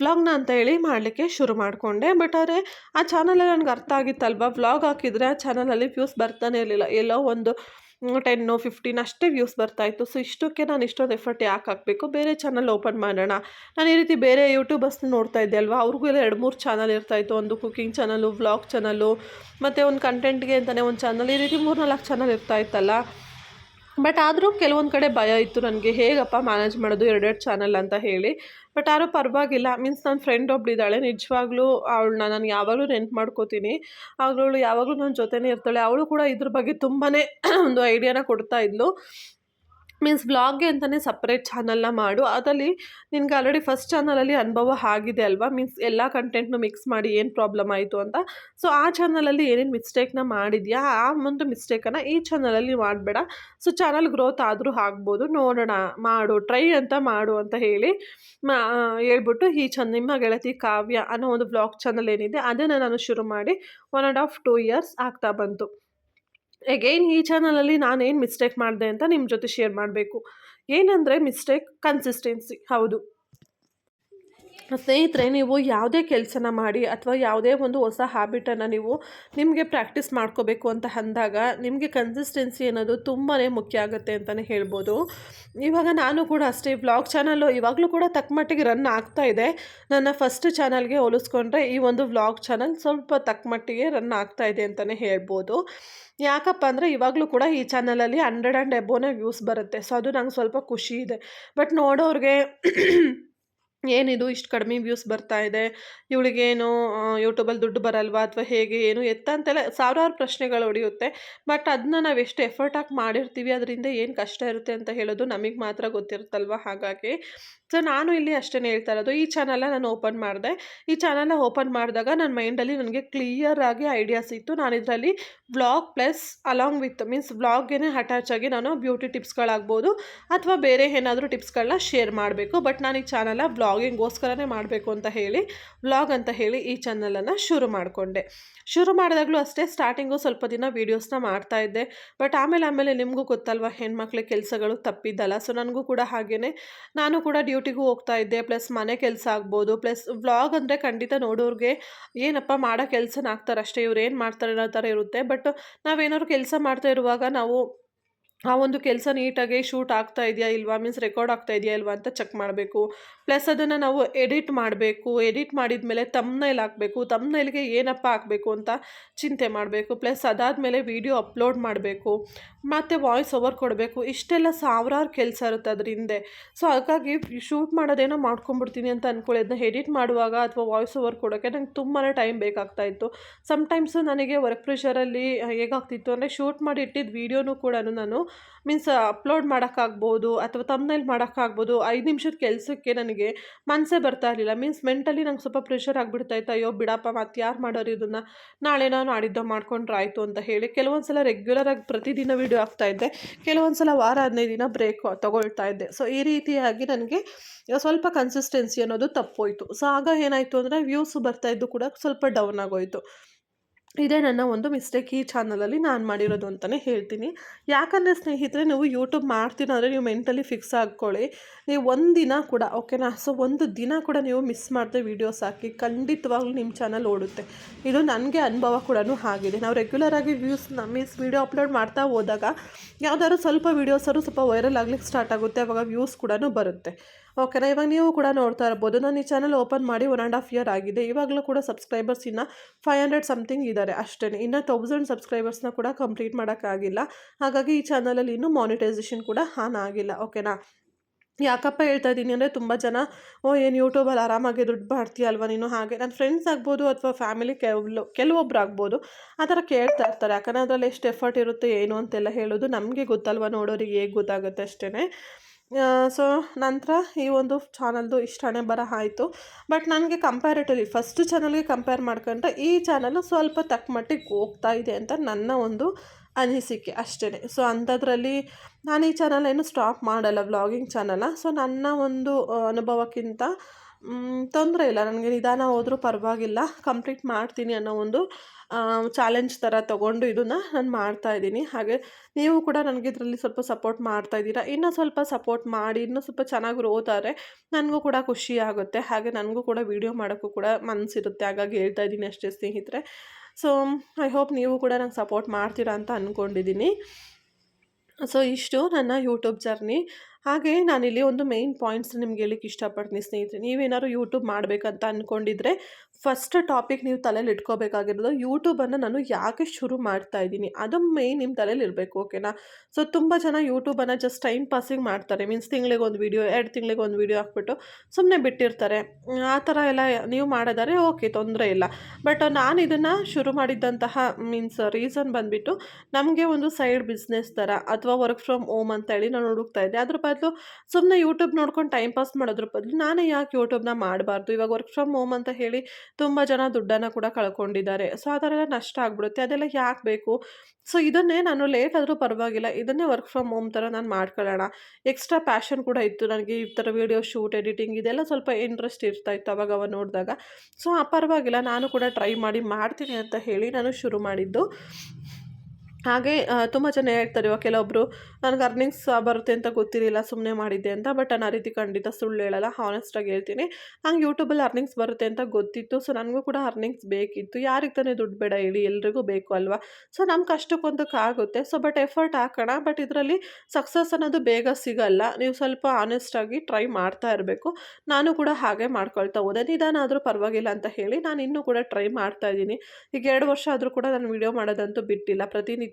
ವ್ಲಾಗ್ನ ಅಂತ ಹೇಳಿ ಮಾಡಲಿಕ್ಕೆ ಶುರು ಮಾಡಿಕೊಂಡೆ ಬಟ್ ಆದರೆ ಆ ಚಾನಲಲ್ಲಿ ನನಗೆ ಅರ್ಥ ಆಗಿತ್ತಲ್ವ? ವ್ಲಾಗ್ ಹಾಕಿದರೆ ಆ ಚಾನಲಲ್ಲಿ ವ್ಯೂಸ್ ಬರ್ತಾನೆ ಇರಲಿಲ್ಲ. ಎಲ್ಲೋ ಒಂದು ಟೆನ್ನು, ಫಿಫ್ಟೀನ್ ಅಷ್ಟೇ ವ್ಯೂಸ್ ಬರ್ತಾಯಿತ್ತು ಸೊ ಇಷ್ಟಕ್ಕೆ ನಾನು ಇಷ್ಟೊಂದು ಎಫರ್ಟ್ ಯಾಕೆ ಹಾಕಬೇಕು? ಬೇರೆ ಚಾನಲ್ ಓಪನ್ ಮಾಡೋಣ. ನಾನು ಈ ರೀತಿ ಬೇರೆ ಯೂಟ್ಯೂಬರ್ಸ್ನ ನೋಡ್ತಾ ಇದ್ದೆ ಅಲ್ವಾ? ಅವ್ರಿಗೂ ಎಲ್ಲ ಎರಡು ಮೂರು ಚಾನಲ್ ಇರ್ತಾಯಿತ್ತು ಒಂದು ಕುಕಿಂಗ್ ಚಾನಲು ವ್ಲಾಗ್ ಚಾನಲು ಮತ್ತು ಒಂದು ಕಂಟೆಂಟ್ಗೆ ಅಂತಲೇ ಒಂದು ಚಾನಲ್ ಈ ರೀತಿ ಮೂರು ನಾಲ್ಕು ಚಾನಲ್ ಇರ್ತಾಯಿತ್ತಲ್ಲ ಬಟ್ ಆದರೂ ಕೆಲವೊಂದು ಕಡೆ ಭಯ ಇತ್ತು ನನಗೆ. ಹೇಗಪ್ಪ ಮ್ಯಾನೇಜ್ ಮಾಡೋದು ಎರಡೆರಡು ಚಾನಲ್ ಅಂತ ಹೇಳಿ. ಬಟ್ ಆದರೂ ಪರವಾಗಿಲ್ಲ. ಮೀನ್ಸ್ ನನ್ನ ಫ್ರೆಂಡ್ ಒಬ್ಬಳಿದ್ದಾಳೆ ನಿಜವಾಗ್ಲೂ ಅವಳನ್ನ ನಾನು ಯಾವಾಗಲೂ ನೆನ್ಪು ಮಾಡ್ಕೋತೀನಿ. ಅವಳು ಯಾವಾಗಲೂ ನನ್ನ ಜೊತೆನೇ ಇರ್ತಾಳೆ. ಅವಳು ಕೂಡ ಇದ್ರ ಬಗ್ಗೆ ತುಂಬಾ [COUGHS] ಒಂದು ಐಡಿಯಾನ ಕೊಡ್ತಾ ಇದ್ಲು. ಮೀನ್ಸ್ ಬ್ಲಾಗ್ಗೆ ಅಂತಲೇ ಸಪ್ರೇಟ್ ಚಾನಲ್ನ ಮಾಡು. ಅದರಲ್ಲಿ ನಿನಗೆ ಆಲ್ರೆಡಿ ಫಸ್ಟ್ ಚಾನಲಲ್ಲಿ ಅನುಭವ ಆಗಿದೆ ಅಲ್ವಾ? ಮೀನ್ಸ್ ಎಲ್ಲ ಕಂಟೆಂಟ್ನು ಮಿಕ್ಸ್ ಮಾಡಿ ಏನು ಪ್ರಾಬ್ಲಮ್ ಆಯಿತು ಅಂತ. ಸೊ ಆ ಚಾನಲಲ್ಲಿ ಏನೇನು ಮಿಸ್ಟೇಕ್ನ ಮಾಡಿದ್ಯಾ? ಆ ಒಂದು ಮಿಸ್ಟೇಕನ್ನು ಈ ಚಾನಲಲ್ಲಿ ಮಾಡಬೇಡ. ಸೊ ಚಾನಲ್ ಗ್ರೋತ್ ಆದರೂ ಆಗ್ಬೋದು. ನೋಡೋಣ, ಮಾಡು ಟ್ರೈ ಅಂತ ಮಾಡು ಅಂತ ಹೇಳಿ ಹೇಳ್ಬಿಟ್ಟು ಈ ಚನ್ ನಿಮ್ಮ ಗೆಳತಿ ಕಾವ್ಯ ಅನ್ನೋ ಒಂದು ಬ್ಲಾಗ್ ಚಾನಲ್ ಏನಿದೆ, ಅದನ್ನು ನಾನು ಶುರು ಮಾಡಿ one and half two years ಆಗ್ತಾ ಬಂತು. ಎಗೈನ್ ಈ ಚಾನಲಲ್ಲಿ ನಾನೇನು ಮಿಸ್ಟೇಕ್ ಮಾಡಿದೆ ಅಂತ ನಿಮ್ಮ ಜೊತೆ ಶೇರ್ ಮಾಡಬೇಕು. ಏನಂದರೆ ಮಿಸ್ಟೇಕ್ ಕನ್ಸಿಸ್ಟೆನ್ಸಿ ಹೌದು. ಸ್ನೇಹಿತರೆ, ನೀವು ಯಾವುದೇ ಕೆಲಸನ ಮಾಡಿ ಅಥವಾ ಯಾವುದೇ ಒಂದು ಹೊಸ ಹ್ಯಾಬಿಟನ್ನು ನೀವು ನಿಮಗೆ ಪ್ರಾಕ್ಟೀಸ್ ಮಾಡ್ಕೋಬೇಕು ಅಂತ ಅಂದಾಗ ನಿಮಗೆ ಕನ್ಸಿಸ್ಟೆನ್ಸಿ ಅನ್ನೋದು ತುಂಬಾ ಮುಖ್ಯ ಆಗುತ್ತೆ ಅಂತಲೇ ಹೇಳ್ಬೋದು. ಇವಾಗ ನಾನು ಕೂಡ ಅಷ್ಟೇ ಬ್ಲಾಗ್ ಚಾನಲ್ಲು ಇವಾಗಲೂ ಕೂಡ ತಕ್ಕ ಮಟ್ಟಿಗೆ ರನ್ ಆಗ್ತಾ ಇದೆ. ನನ್ನ ಫಸ್ಟ್ ಚಾನಲ್ಗೆ ಹೋಲಿಸ್ಕೊಂಡ್ರೆ ಈ ಒಂದು ವ್ಲಾಗ್ ಚಾನಲ್ ಸ್ವಲ್ಪ ತಕ್ಕ ಮಟ್ಟಿಗೆ ರನ್ ಆಗ್ತಾ ಇದೆ ಅಂತಲೇ ಹೇಳ್ಬೋದು. ಯಾಕಪ್ಪ ಅಂದರೆ ಇವಾಗಲೂ ಕೂಡ ಈ ಚಾನಲಲ್ಲಿ ಹಂಡ್ರೆಡ್ ಆ್ಯಂಡ್ ಎಬೋನೇ ವ್ಯೂಸ್ ಬರುತ್ತೆ. ಸೊ ಅದು ನಂಗೆ ಸ್ವಲ್ಪ ಖುಷಿ ಇದೆ. ಬಟ್ ನೋಡೋರಿಗೆ ಏನಿದು? ಇಷ್ಟು ಕಡಿಮೆ ವ್ಯೂಸ್ ಬರ್ತಾ ಇದೆ. ಇವಳಿಗೇನು ಯೂಟ್ಯೂಬಲ್ಲಿ ದುಡ್ಡು ಬರಲ್ವಾ? ಅಥವಾ ಹೇಗೆ, ಏನು? ಎತ್ತ ಅಂತೆಲ್ಲ ಸಾವಿರಾರು ಪ್ರಶ್ನೆಗಳು ಹೊಡೆಯುತ್ತೆ ಬಟ್ ಅದನ್ನ ನಾವು ಎಷ್ಟು ಎಫರ್ಟ್ ಹಾಕಿ ಮಾಡಿರ್ತೀವಿ, ಅದರಿಂದ ಏನು ಕಷ್ಟ ಇರುತ್ತೆ ಅಂತ ಹೇಳೋದು ನಮಗೆ ಮಾತ್ರ ಗೊತ್ತಿರುತ್ತಲ್ವ? ಹಾಗಾಗಿ ಸೊ, ನಾನು ಇಲ್ಲಿ ಅಷ್ಟೇ ಹೇಳ್ತಾ ಇರೋದು. ಈ ಚಾನಲ್ನ ನಾನು ಓಪನ್ ಮಾಡಿದೆ. ಈ ಚಾನಲ್ನ ಓಪನ್ ಮಾಡಿದಾಗ ನನ್ನ ಮೈಂಡಲ್ಲಿ ನನಗೆ ಕ್ಲಿಯರ್ ಆಗಿ ಐಡಿಯಾಸ್ ಇತ್ತು. ನಾನು ಇದರಲ್ಲಿ vlog plus along with means ವ್ಲಾಗ್ಗೆ attach ಆಗಿ ನಾನು ಬ್ಯೂಟಿ ಟಿಪ್ಸ್ಗಳಾಗ್ಬೋದು ಅಥವಾ ಬೇರೆ ಏನಾದರೂ ಟಿಪ್ಸ್ಗಳನ್ನ ಶೇರ್ ಮಾಡಬೇಕು. ಬಟ್ ನಾನು ಈ ಚಾನಲ್ನ ವ್ಲಾಗಿಂಗೋಸ್ಕರನೇ ಮಾಡಬೇಕು ಅಂತ ಹೇಳಿ, ವ್ಲಾಗ್ ಅಂತ ಹೇಳಿ ಈ ಚಾನಲನ್ನು ಶುರು ಮಾಡಿಕೊಂಡೆ. ಶುರು ಮಾಡಿದಾಗಲೂ ಅಷ್ಟೇ ಸ್ಟಾರ್ಟಿಂಗು ಸ್ವಲ್ಪ ದಿನ ವೀಡಿಯೋಸ್ನ ಮಾಡ್ತಾ ಇದ್ದೆ. ಬಟ್ ಆಮೇಲೆ ಆಮೇಲೆ ನಿಮಗೂ ಗೊತ್ತಲ್ವ ಹೆಣ್ಮಕ್ಳ ಕೆಲಸಗಳು ತಪ್ಪಿದ್ದಲ್ಲ. ಸೊ, ನನಗೂ ಕೂಡ ಹಾಗೇ ನಾನು ಕೂಡ ಡ್ಯೂಟಿಗೂ ಹೋಗ್ತಾ ಇದ್ದೆ, ಪ್ಲಸ್ ಮನೆ ಕೆಲಸ ಆಗ್ಬೋದು, ಪ್ಲಸ್ ವ್ಲಾಗ್ ಅಂದರೆ ಖಂಡಿತ ನೋಡೋರಿಗೆ ಏನಪ್ಪ ಮಾಡೋ ಕೆಲಸನ ಆಗ್ತಾರೆ ಅಷ್ಟೇ, ಇವ್ರು ಏನು ಮಾಡ್ತಾರೆ ಅನ್ನೋ ಥರ ಇರುತ್ತೆ. ಬಟ್ ನಾವೇನಾದ್ರು ಕೆಲಸ ಮಾಡ್ತಾ ಇರುವಾಗ ನಾವು ಆ ಒಂದು ಕೆಲಸ ನೀಟಾಗಿ ಶೂಟ್ ಆಗ್ತಾ ಇದೆಯಾ ಇಲ್ವಾ, ಮೀನ್ಸ್ ರೆಕಾರ್ಡ್ ಆಗ್ತಾ ಇದೆಯಾ ಇಲ್ವಾ ಅಂತ ಚೆಕ್ ಮಾಡಬೇಕು. ಪ್ಲಸ್ ಅದನ್ನು ನಾವು ಎಡಿಟ್ ಮಾಡಬೇಕು, ಎಡಿಟ್ ಮಾಡಿದ ಮೇಲೆ ತಮ್ನೈಲ್ ಹಾಕಬೇಕು ತಮ್ನೈಲ್ಗೆ ಏನಪ್ಪ ಹಾಕಬೇಕು ಅಂತ ಚಿಂತೆ ಮಾಡಬೇಕು, ಪ್ಲಸ್ ಅದಾದಮೇಲೆ ವಿಡಿಯೋ ಅಪ್ಲೋಡ್ ಮಾಡಬೇಕು, ಮತ್ತು ವಾಯ್ಸ್ ಓವರ್ ಕೊಡಬೇಕು, ಇಷ್ಟೆಲ್ಲ ಸಾವಿರಾರು ಕೆಲಸ ಇರುತ್ತೆ ಅದ್ರ ಹಿಂದೆ. ಸೊ ಹಾಗಾಗಿ ಶೂಟ್ ಮಾಡೋದೇನೋ ಮಾಡ್ಕೊಂಬಿಡ್ತೀನಿ ಅಂತ ಅಂದ್ಕೊಳ್ಳಿ ಅದನ್ನ ಎಡಿಟ್ ಮಾಡುವಾಗ ಅಥವಾ ವಾಯ್ಸ್ ಓವರ್ ಕೊಡೋಕ್ಕೆ ನಂಗೆ ತುಂಬಾ ಟೈಮ್ ಬೇಕಾಗ್ತಾ ಇತ್ತು. ಸಮ್ಟೈಮ್ಸು ನನಗೆ ವರ್ಕ್ ಪ್ರೆಷರಲ್ಲಿ ಹೇಗಾಗ್ತಿತ್ತು ಅಂದರೆ ಶೂಟ್ ಮಾಡಿ ಇಟ್ಟಿದ್ದ ವೀಡಿಯೋನೂ ಕೂಡ ನಾನು ಮೀನ್ಸ್ ಅಪ್ಲೋಡ್ ಮಾಡೋಕ್ಕಾಗ್ಬೋದು ಅಥವಾ ತಮ್ಮನೇಲಿ ಮಾಡೋಕ್ಕಾಗ್ಬೋದು, ಐದು ನಿಮಿಷದ ಕೆಲಸಕ್ಕೆ ನನಗೆ ಮನಸ್ಸೇ ಬರ್ತಾ ಇರಲಿಲ್ಲ. ಮೀನ್ಸ್ ಮೆಂಟಲಿ ನಂಗೆ ಸ್ವಲ್ಪ ಪ್ರೆಷರ್ ಆಗಿಬಿಡ್ತಾಯಿತ್ತು ಅಯ್ಯೋ, ಬಿಡಪ್ಪ, ಮತ್ತು ಯಾರು ಮಾಡೋರು ಇದನ್ನು? ನಾಳೆ ನಾನು ಆಡಿದ್ದೋ ಮಾಡ್ಕೊಂಡ್ರೆ ಆಯಿತು ಅಂತ ಹೇಳಿ ಕೆಲವೊಂದು ಸಲ ರೆಗ್ಯುಲರಾಗಿ ಪ್ರತಿದಿನ ವೀಡಿಯೋ ಆಗ್ತಾಯಿದ್ದೆ ಕೆಲವೊಂದು ಸಲ ವಾರ ಹದಿನೈದು ದಿನ ಬ್ರೇಕ್ ತೊಗೊಳ್ತಾ ಇದ್ದೆ. ಸೊ ಈ ರೀತಿಯಾಗಿ ನನಗೆ ಸ್ವಲ್ಪ ಕನ್ಸಿಸ್ಟೆನ್ಸಿ ಅನ್ನೋದು ತಪ್ಪೋಯ್ತು. ಸೊ, ಆಗ ಏನಾಯಿತು ಅಂದರೆ ವ್ಯೂಸ್ ಬರ್ತಾಯಿದ್ದು ಕೂಡ ಸ್ವಲ್ಪ ಡೌನ್ ಆಗೋಯಿತು. ಇದೇ ನನ್ನ ಒಂದು ಮಿಸ್ಟೇಕ್ ಈ ಚಾನಲಲ್ಲಿ ನಾನು ಮಾಡಿರೋದು ಅಂತಲೇ ಹೇಳ್ತೀನಿ. ಯಾಕಂದರೆ ಸ್ನೇಹಿತರೆ, ನೀವು ಯೂಟ್ಯೂಬ್ ಮಾಡ್ತೀನಿ ಅಂದರೆ ನೀವು ಮೆಂಟಲಿ ಫಿಕ್ಸ್ ಆಗ್ಕೊಳ್ಳಿ. ನೀವು ಒಂದು ದಿನ ಕೂಡ ಓಕೆನಾ ಸೊ ಒಂದು ದಿನ ಕೂಡ ನೀವು ಮಿಸ್ ಮಾಡದೆ ವೀಡಿಯೋಸ್ ಹಾಕಿ ಖಂಡಿತವಾಗ್ಲೂ ನಿಮ್ಮ ಚಾನಲ್ ಓಡುತ್ತೆ. ಇದು ನನಗೆ ಅನುಭವ ಕೂಡ ಆಗಿದೆ. ನಾವು ರೆಗ್ಯುಲರಾಗಿ ವ್ಯೂಸ್ ಮಿಸ್ ವೀಡಿಯೋ ಅಪ್ಲೋಡ್ ಮಾಡ್ತಾ ಹೋದಾಗ, ಯಾವ್ದಾದ್ರು ಸ್ವಲ್ಪ ವೀಡಿಯೋಸರು ಸ್ವಲ್ಪ ವೈರಲ್ ಆಗ್ಲಿಕ್ಕೆ ಸ್ಟಾರ್ಟ್ ಆಗುತ್ತೆ. ಅವಾಗ ವ್ಯೂಸ್ ಕೂಡ ಬರುತ್ತೆ. ಓಕೆನಾ? ಇವಾಗ ನೀವು ಕೂಡ ನೋಡ್ತಾ ಇರ್ಬೋದು. ನಾನು ಈ ಚಾನಲ್ ಓಪನ್ ಮಾಡಿ ಒನ್ ಆ್ಯಂಡ್ ಹಾಫ್ ಇಯರ್ ಆಗಿದೆ. ಇವಾಗಲೂ ಕೂಡ ಸಬ್ಸ್ಕ್ರೈಬರ್ಸ್ ಇನ್ನು ಫೈವ್ ಹಂಡ್ರೆಡ್ ಸಮಥಿಂಗ್ ಇದ್ದಾರೆ ಅಷ್ಟೇ ಇನ್ನು ತೌಸಂಡ್ ಸಬ್ಸ್ಕ್ರೈಬರ್ಸ್ನ ಕೂಡ ಕಂಪ್ಲೀಟ್ ಮಾಡೋಕ್ಕಾಗಿಲ್ಲ ಹಾಗಾಗಿ ಈ ಚಾನಲಲ್ಲಿ ಇನ್ನೂ ಮಾನಿಟೈಸೇಷನ್ ಕೂಡ ಆನ್ ಆಗಿಲ್ಲ. ಓಕೆನಾ? ಯಾಕಪ್ಪ ಹೇಳ್ತಾ ಇದ್ದೀನಿ ಅಂದರೆ ತುಂಬ ಜನ, ಓ ಏನು ಯೂಟ್ಯೂಬಲ್ಲಿ ಆರಾಮಾಗಿ ದುಡ್ಡು ಮಾಡ್ತೀಯಲ್ವ ನೀನು? ಹಾಗೆ. ನನ್ನ ಫ್ರೆಂಡ್ಸ್ ಆಗ್ಬೋದು ಅಥವಾ ಫ್ಯಾಮಿಲಿ ಕೆಲವು ಕೆಲವೊಬ್ರು ಆಗ್ಬೋದು ಆ ಥರ ಕೇಳ್ತಾ ಇರ್ತಾರೆ. ಯಾಕಂದರೆ ಅದರಲ್ಲಿ ಎಷ್ಟು ಎಫರ್ಟ್ ಇರುತ್ತೆ, ಏನು ಅಂತೆಲ್ಲ ಹೇಳೋದು ನಮಗೆ ಗೊತ್ತಲ್ವ? ನೋಡೋರಿಗೆ ಹೇಗೆ ಗೊತ್ತಾಗುತ್ತೆ ಅಷ್ಟೇ ಸೊ ನಂತರ ಈ ಒಂದು ಚಾನಲ್ದು ಇಷ್ಟನೇ ಬರ ಆಯಿತು. ಬಟ್ ನನಗೆ ಕಂಪ್ಯಾರಿಟಿವ್ಲಿ ಫಸ್ಟ್ ಚಾನಲ್ಗೆ ಕಂಪೇರ್ ಮಾಡ್ಕೊಂಡ್ರೆ ಈ ಚಾನಲ್ ಸ್ವಲ್ಪ ತಕ್ಕ ಮಟ್ಟಿಗೆ ಹೋಗ್ತಾ ಇದೆ ಅಂತ ನನ್ನ ಒಂದು ಅನಿಸಿಕೆ ಅಷ್ಟೇ ಸೊ ಅಂಥದ್ರಲ್ಲಿ ನಾನು ಈ ಚಾನಲ್ ಏನು ಸ್ಟಾಪ್ ಮಾಡಲ್ಲ ವ್ಲಾಗಿಂಗ್ ಚಾನಲ ಸೊ ನನ್ನ ಒಂದು ಅನುಭವಕ್ಕಿಂತ ತೊಂದರೆ ಇಲ್ಲ. ನನಗೆ ನಿಧಾನ ಹೋದರೂ ಪರವಾಗಿಲ್ಲ. ಕಂಪ್ಲೀಟ್ ಮಾಡ್ತೀನಿ ಅನ್ನೋ ಒಂದು ಚಾಲೆಂಜ್ ಥರ ತೊಗೊಂಡು ಇದನ್ನು ನಾನು ಮಾಡ್ತಾ ಇದ್ದೀನಿ. ಹಾಗೆ ನೀವು ಕೂಡ ನನಗೆ ಇದರಲ್ಲಿ ಸ್ವಲ್ಪ ಸಪೋರ್ಟ್ ಮಾಡ್ತಾ ಇದ್ದೀರಾ? ಇನ್ನೂ ಸ್ವಲ್ಪ ಸಪೋರ್ಟ್ ಮಾಡಿ, ಇನ್ನೂ ಸ್ವಲ್ಪ ಚೆನ್ನಾಗಿ ಆದರೆ ನನಗೂ ಕೂಡ ಖುಷಿ ಆಗುತ್ತೆ. ಹಾಗೆ ನನಗೂ ಕೂಡ ವೀಡಿಯೋ ಮಾಡೋಕ್ಕೂ ಕೂಡ ಮನಸ್ಸಿರುತ್ತೆ ಹಾಗಾಗಿ ಹೇಳ್ತಾ ಇದ್ದೀನಿ ಅಷ್ಟೇ ಸ್ನೇಹಿತರೆ. ಸೊ ಐ ಹೋಪ್ ನೀವು ಕೂಡ ನಂಗೆ ಸಪೋರ್ಟ್ ಮಾಡ್ತೀರಾ ಅಂತ ಅಂದ್ಕೊಂಡಿದ್ದೀನಿ ಸೊ ಇಷ್ಟು ನನ್ನ ಯೂಟ್ಯೂಬ್ ಜರ್ನಿ ಹಾಗೆ ನಾನಿಲ್ಲಿ ಒಂದು ಮೇಯ್ನ್ ಪಾಯಿಂಟ್ಸ್ ನಿಮ್ಗೆ ಹೇಳಿಕ್ಕೆ ಇಷ್ಟಪಡ್ತೀನಿ ಸ್ನೇಹಿತರೆ. ನೀವೇನಾದ್ರು ಯೂಟ್ಯೂಬ್ ಮಾಡಬೇಕಂತ ಅಂದ್ಕೊಂಡಿದ್ರೆ ಫಸ್ಟ್ ಟಾಪಿಕ್ ನೀವು ತಲೆಯಲ್ಲಿ ಇಟ್ಕೋಬೇಕಾಗಿರೋದು ಯೂಟ್ಯೂಬನ್ನು ನಾನು ಯಾಕೆ ಶುರು ಮಾಡ್ತಾ ಇದ್ದೀನಿ? ಅದು ಮೇಯ್ನ್ ನಿಮ್ಮ ತಲೆಯಲ್ಲಿ ಇರಬೇಕು ಓಕೆನಾ ಸೊ ತುಂಬ ಜನ ಯೂಟ್ಯೂಬನ್ನು ಜಸ್ಟ್ ಟೈಮ್ ಪಾಸಿಂಗ್ ಮಾಡ್ತಾರೆ. ಮೀನ್ಸ್ ತಿಂಗಳಿಗೆ ಒಂದು ವೀಡಿಯೋ ಎರಡು ತಿಂಗಳಿಗೆ ಒಂದು ವೀಡಿಯೋ ಹಾಕ್ಬಿಟ್ಟು ಸುಮ್ಮನೆ ಬಿಟ್ಟಿರ್ತಾರೆ. ಆ ಥರ ಎಲ್ಲ ನೀವು ಮಾಡಿದರೆ ಓಕೆ ತೊಂದರೆ ಇಲ್ಲ. ಬಟ್ ನಾನು ಇದನ್ನು ಶುರು ಮಾಡಿದ್ದಂತಹ ಮೀನ್ಸ್ ರೀಸನ್ ಬಂದುಬಿಟ್ಟು ನಮಗೆ ಒಂದು ಸೈಡ್ ಬಿಸ್ನೆಸ್ ಥರ ಅಥವಾ ವರ್ಕ್ ಫ್ರಮ್ ಹೋಮ್ ಅಂತೇಳಿ ನಾನು ಹುಡುಕ್ತಾ ಇದ್ದೆ. ಅದ್ರ ಬದಲು ಸುಮ್ಮನೆ ಯೂಟ್ಯೂಬ್ ನೋಡ್ಕೊಂಡು ಟೈಮ್ ಪಾಸ್ ಮಾಡೋದ್ರ ಬದಲು ನಾನೇ ಯಾಕೆ ಯೂಟ್ಯೂಬ್ನ ಮಾಡಬಾರ್ದು? ಇವಾಗ ವರ್ಕ್ ಫ್ರಮ್ ಹೋಮ್ ಅಂತ ಹೇಳಿ ತುಂಬ ಜನ ದುಡ್ಡನ್ನು ಕೂಡ ಕಳ್ಕೊಂಡಿದ್ದಾರೆ. ಸೊ ಎಲ್ಲ ನಷ್ಟ ಆಗ್ಬಿಡುತ್ತೆ. ಅದೆಲ್ಲ ಯಾಕೆ ಬೇಕು? ಸೊ ಇದನ್ನೇ ನಾನು ಲೇಟ್ ಆದರೂ ಪರವಾಗಿಲ್ಲ. ಇದನ್ನೇ ವರ್ಕ್ ಫ್ರಮ್ ಹೋಮ್ ಥರ ನಾನು ಮಾಡ್ಕೊಳ್ಳೋಣ. ಎಕ್ಸ್ಟ್ರಾ ಪ್ಯಾಷನ್ ಕೂಡ ಇತ್ತು ನನಗೆ. ಈ ಥರ ವೀಡಿಯೋ ಶೂಟ್ ಎಡಿಟಿಂಗ್ ಇದೆಲ್ಲ ಸ್ವಲ್ಪ ಇಂಟ್ರೆಸ್ಟ್ ಇರ್ತಾ ಇತ್ತು ಅವಾಗ ಅವಾಗ ನೋಡಿದಾಗ. ಸೊ ಆ ಪರವಾಗಿಲ್ಲ. ನಾನು ಕೂಡ ಟ್ರೈ ಮಾಡಿ ಮಾಡ್ತೀನಿ ಅಂತ ಹೇಳಿ ನಾನು ಶುರು ಮಾಡಿದ್ದು. ಹಾಗೆ ತುಂಬ ಜನ ಹೇಳ್ತಾರೆ, ಇವಾಗ ಕೆಲವೊಬ್ಬರು ನನಗೆ ಅರ್ನಿಂಗ್ಸ್ ಬರುತ್ತೆ ಅಂತ ಗೊತ್ತಿರಲಿಲ್ಲ ಸುಮ್ಮನೆ ಮಾಡಿದ್ದೆ ಅಂತ ಬಟ್ ನಾನು ಆ ರೀತಿ ಖಂಡಿತ ಸುಳ್ಳು ಹೇಳಲ್ಲ ಹಾನೆಸ್ಟಾಗಿ ಹೇಳ್ತೀನಿ. ಹಂಗೆ ಯೂಟ್ಯೂಬಲ್ಲಿ ಅರ್ನಿಂಗ್ಸ್ ಬರುತ್ತೆ ಅಂತ ಗೊತ್ತಿತ್ತು ಸೊ ನನಗೂ ಕೂಡ ಅರ್ನಿಂಗ್ಸ್ ಬೇಕಿತ್ತು. ಯಾರಿಗೆ ತಾನೇ ದುಡ್ಡು ಬೇಡ ಹೇಳಿ, ಎಲ್ರಿಗೂ ಬೇಕು ಅಲ್ವಾ? ಸೊ ನಮ್ಮ ಕಷ್ಟಕ್ಕೊಂದಕ್ಕೆ ಆಗುತ್ತೆ ಸೊ ಬಟ್ ಎಫರ್ಟ್ ಹಾಕೋಣ ಬಟ್ ಇದರಲ್ಲಿ ಸಕ್ಸಸ್ ಅನ್ನೋದು ಬೇಗ ಸಿಗಲ್ಲ. ನೀವು ಸ್ವಲ್ಪ ಆನೆಸ್ಟಾಗಿ ಟ್ರೈ ಮಾಡ್ತಾ ಇರಬೇಕು. ನಾನು ಕೂಡ ಹಾಗೆ ಮಾಡ್ಕೊಳ್ತಾ ಹೋದೆ. ನಿಧಾನ ಆದರೂ ಪರವಾಗಿಲ್ಲ ಅಂತ ಹೇಳಿ, ನಾನು ಇನ್ನೂ ಕೂಡ ಟ್ರೈ ಮಾಡ್ತಾ ಇದ್ದೀನಿ. ಈಗ ಎರಡು ವರ್ಷ ಆದರೂ ಕೂಡ ನಾನು ವಿಡಿಯೋ ಮಾಡೋದಂತೂ ಬಿಟ್ಟಿಲ್ಲ. ಪ್ರತಿನಿತ್ಯ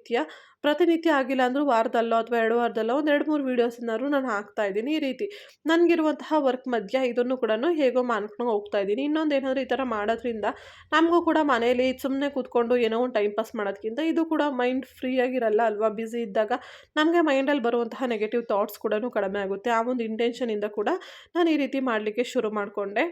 ಪ್ರತಿನಿತ್ಯ ಆಗಿಲ್ಲ ಅಂದರೂ ವಾರದಲ್ಲೋ ಅಥವಾ ಎರಡು ವಾರದಲ್ಲೋ ಒಂದು ಎರಡು ಮೂರು ವೀಡಿಯೋಸನ್ನಾದ್ರು ನಾನು ಹಾಕ್ತಾ ಇದ್ದೀನಿ ಈ ರೀತಿ. ನನಗಿರುವಂತಹ ವರ್ಕ್ ಮಧ್ಯ ಇದನ್ನು ಕೂಡ ಹೇಗೋ ಮಾಡ್ಕೊಂಡು ಹೋಗ್ತಾ ಇದ್ದೀನಿ. ಇನ್ನೊಂದು ಏನಾದರೂ ಈ ಥರ ಮಾಡೋದ್ರಿಂದ ನಮಗೂ ಕೂಡ ಮನೆಯಲ್ಲಿ ಸುಮ್ಮನೆ ಕೂತ್ಕೊಂಡು ಏನೋ ಒಂದು ಟೈಮ್ ಪಾಸ್ ಮಾಡೋದಕ್ಕಿಂತ ಇದು ಕೂಡ ಮೈಂಡ್ ಫ್ರೀ ಆಗಿರಲ್ಲ ಅಲ್ವಾ? ಬ್ಯುಸಿ ಇದ್ದಾಗ ನಮಗೆ ಮೈಂಡಲ್ಲಿ ಬರುವಂತಹ ನೆಗೆಟಿವ್ ಥಾಟ್ಸ್ ಕೂಡ ಕಡಿಮೆ ಆಗುತ್ತೆ. ಆ ಒಂದು ಇಂಟೆನ್ಷನಿಂದ ಕೂಡ ನಾನು ಈ ರೀತಿ ಮಾಡಲಿಕ್ಕೆ ಶುರು ಮಾಡಿಕೊಂಡೆ.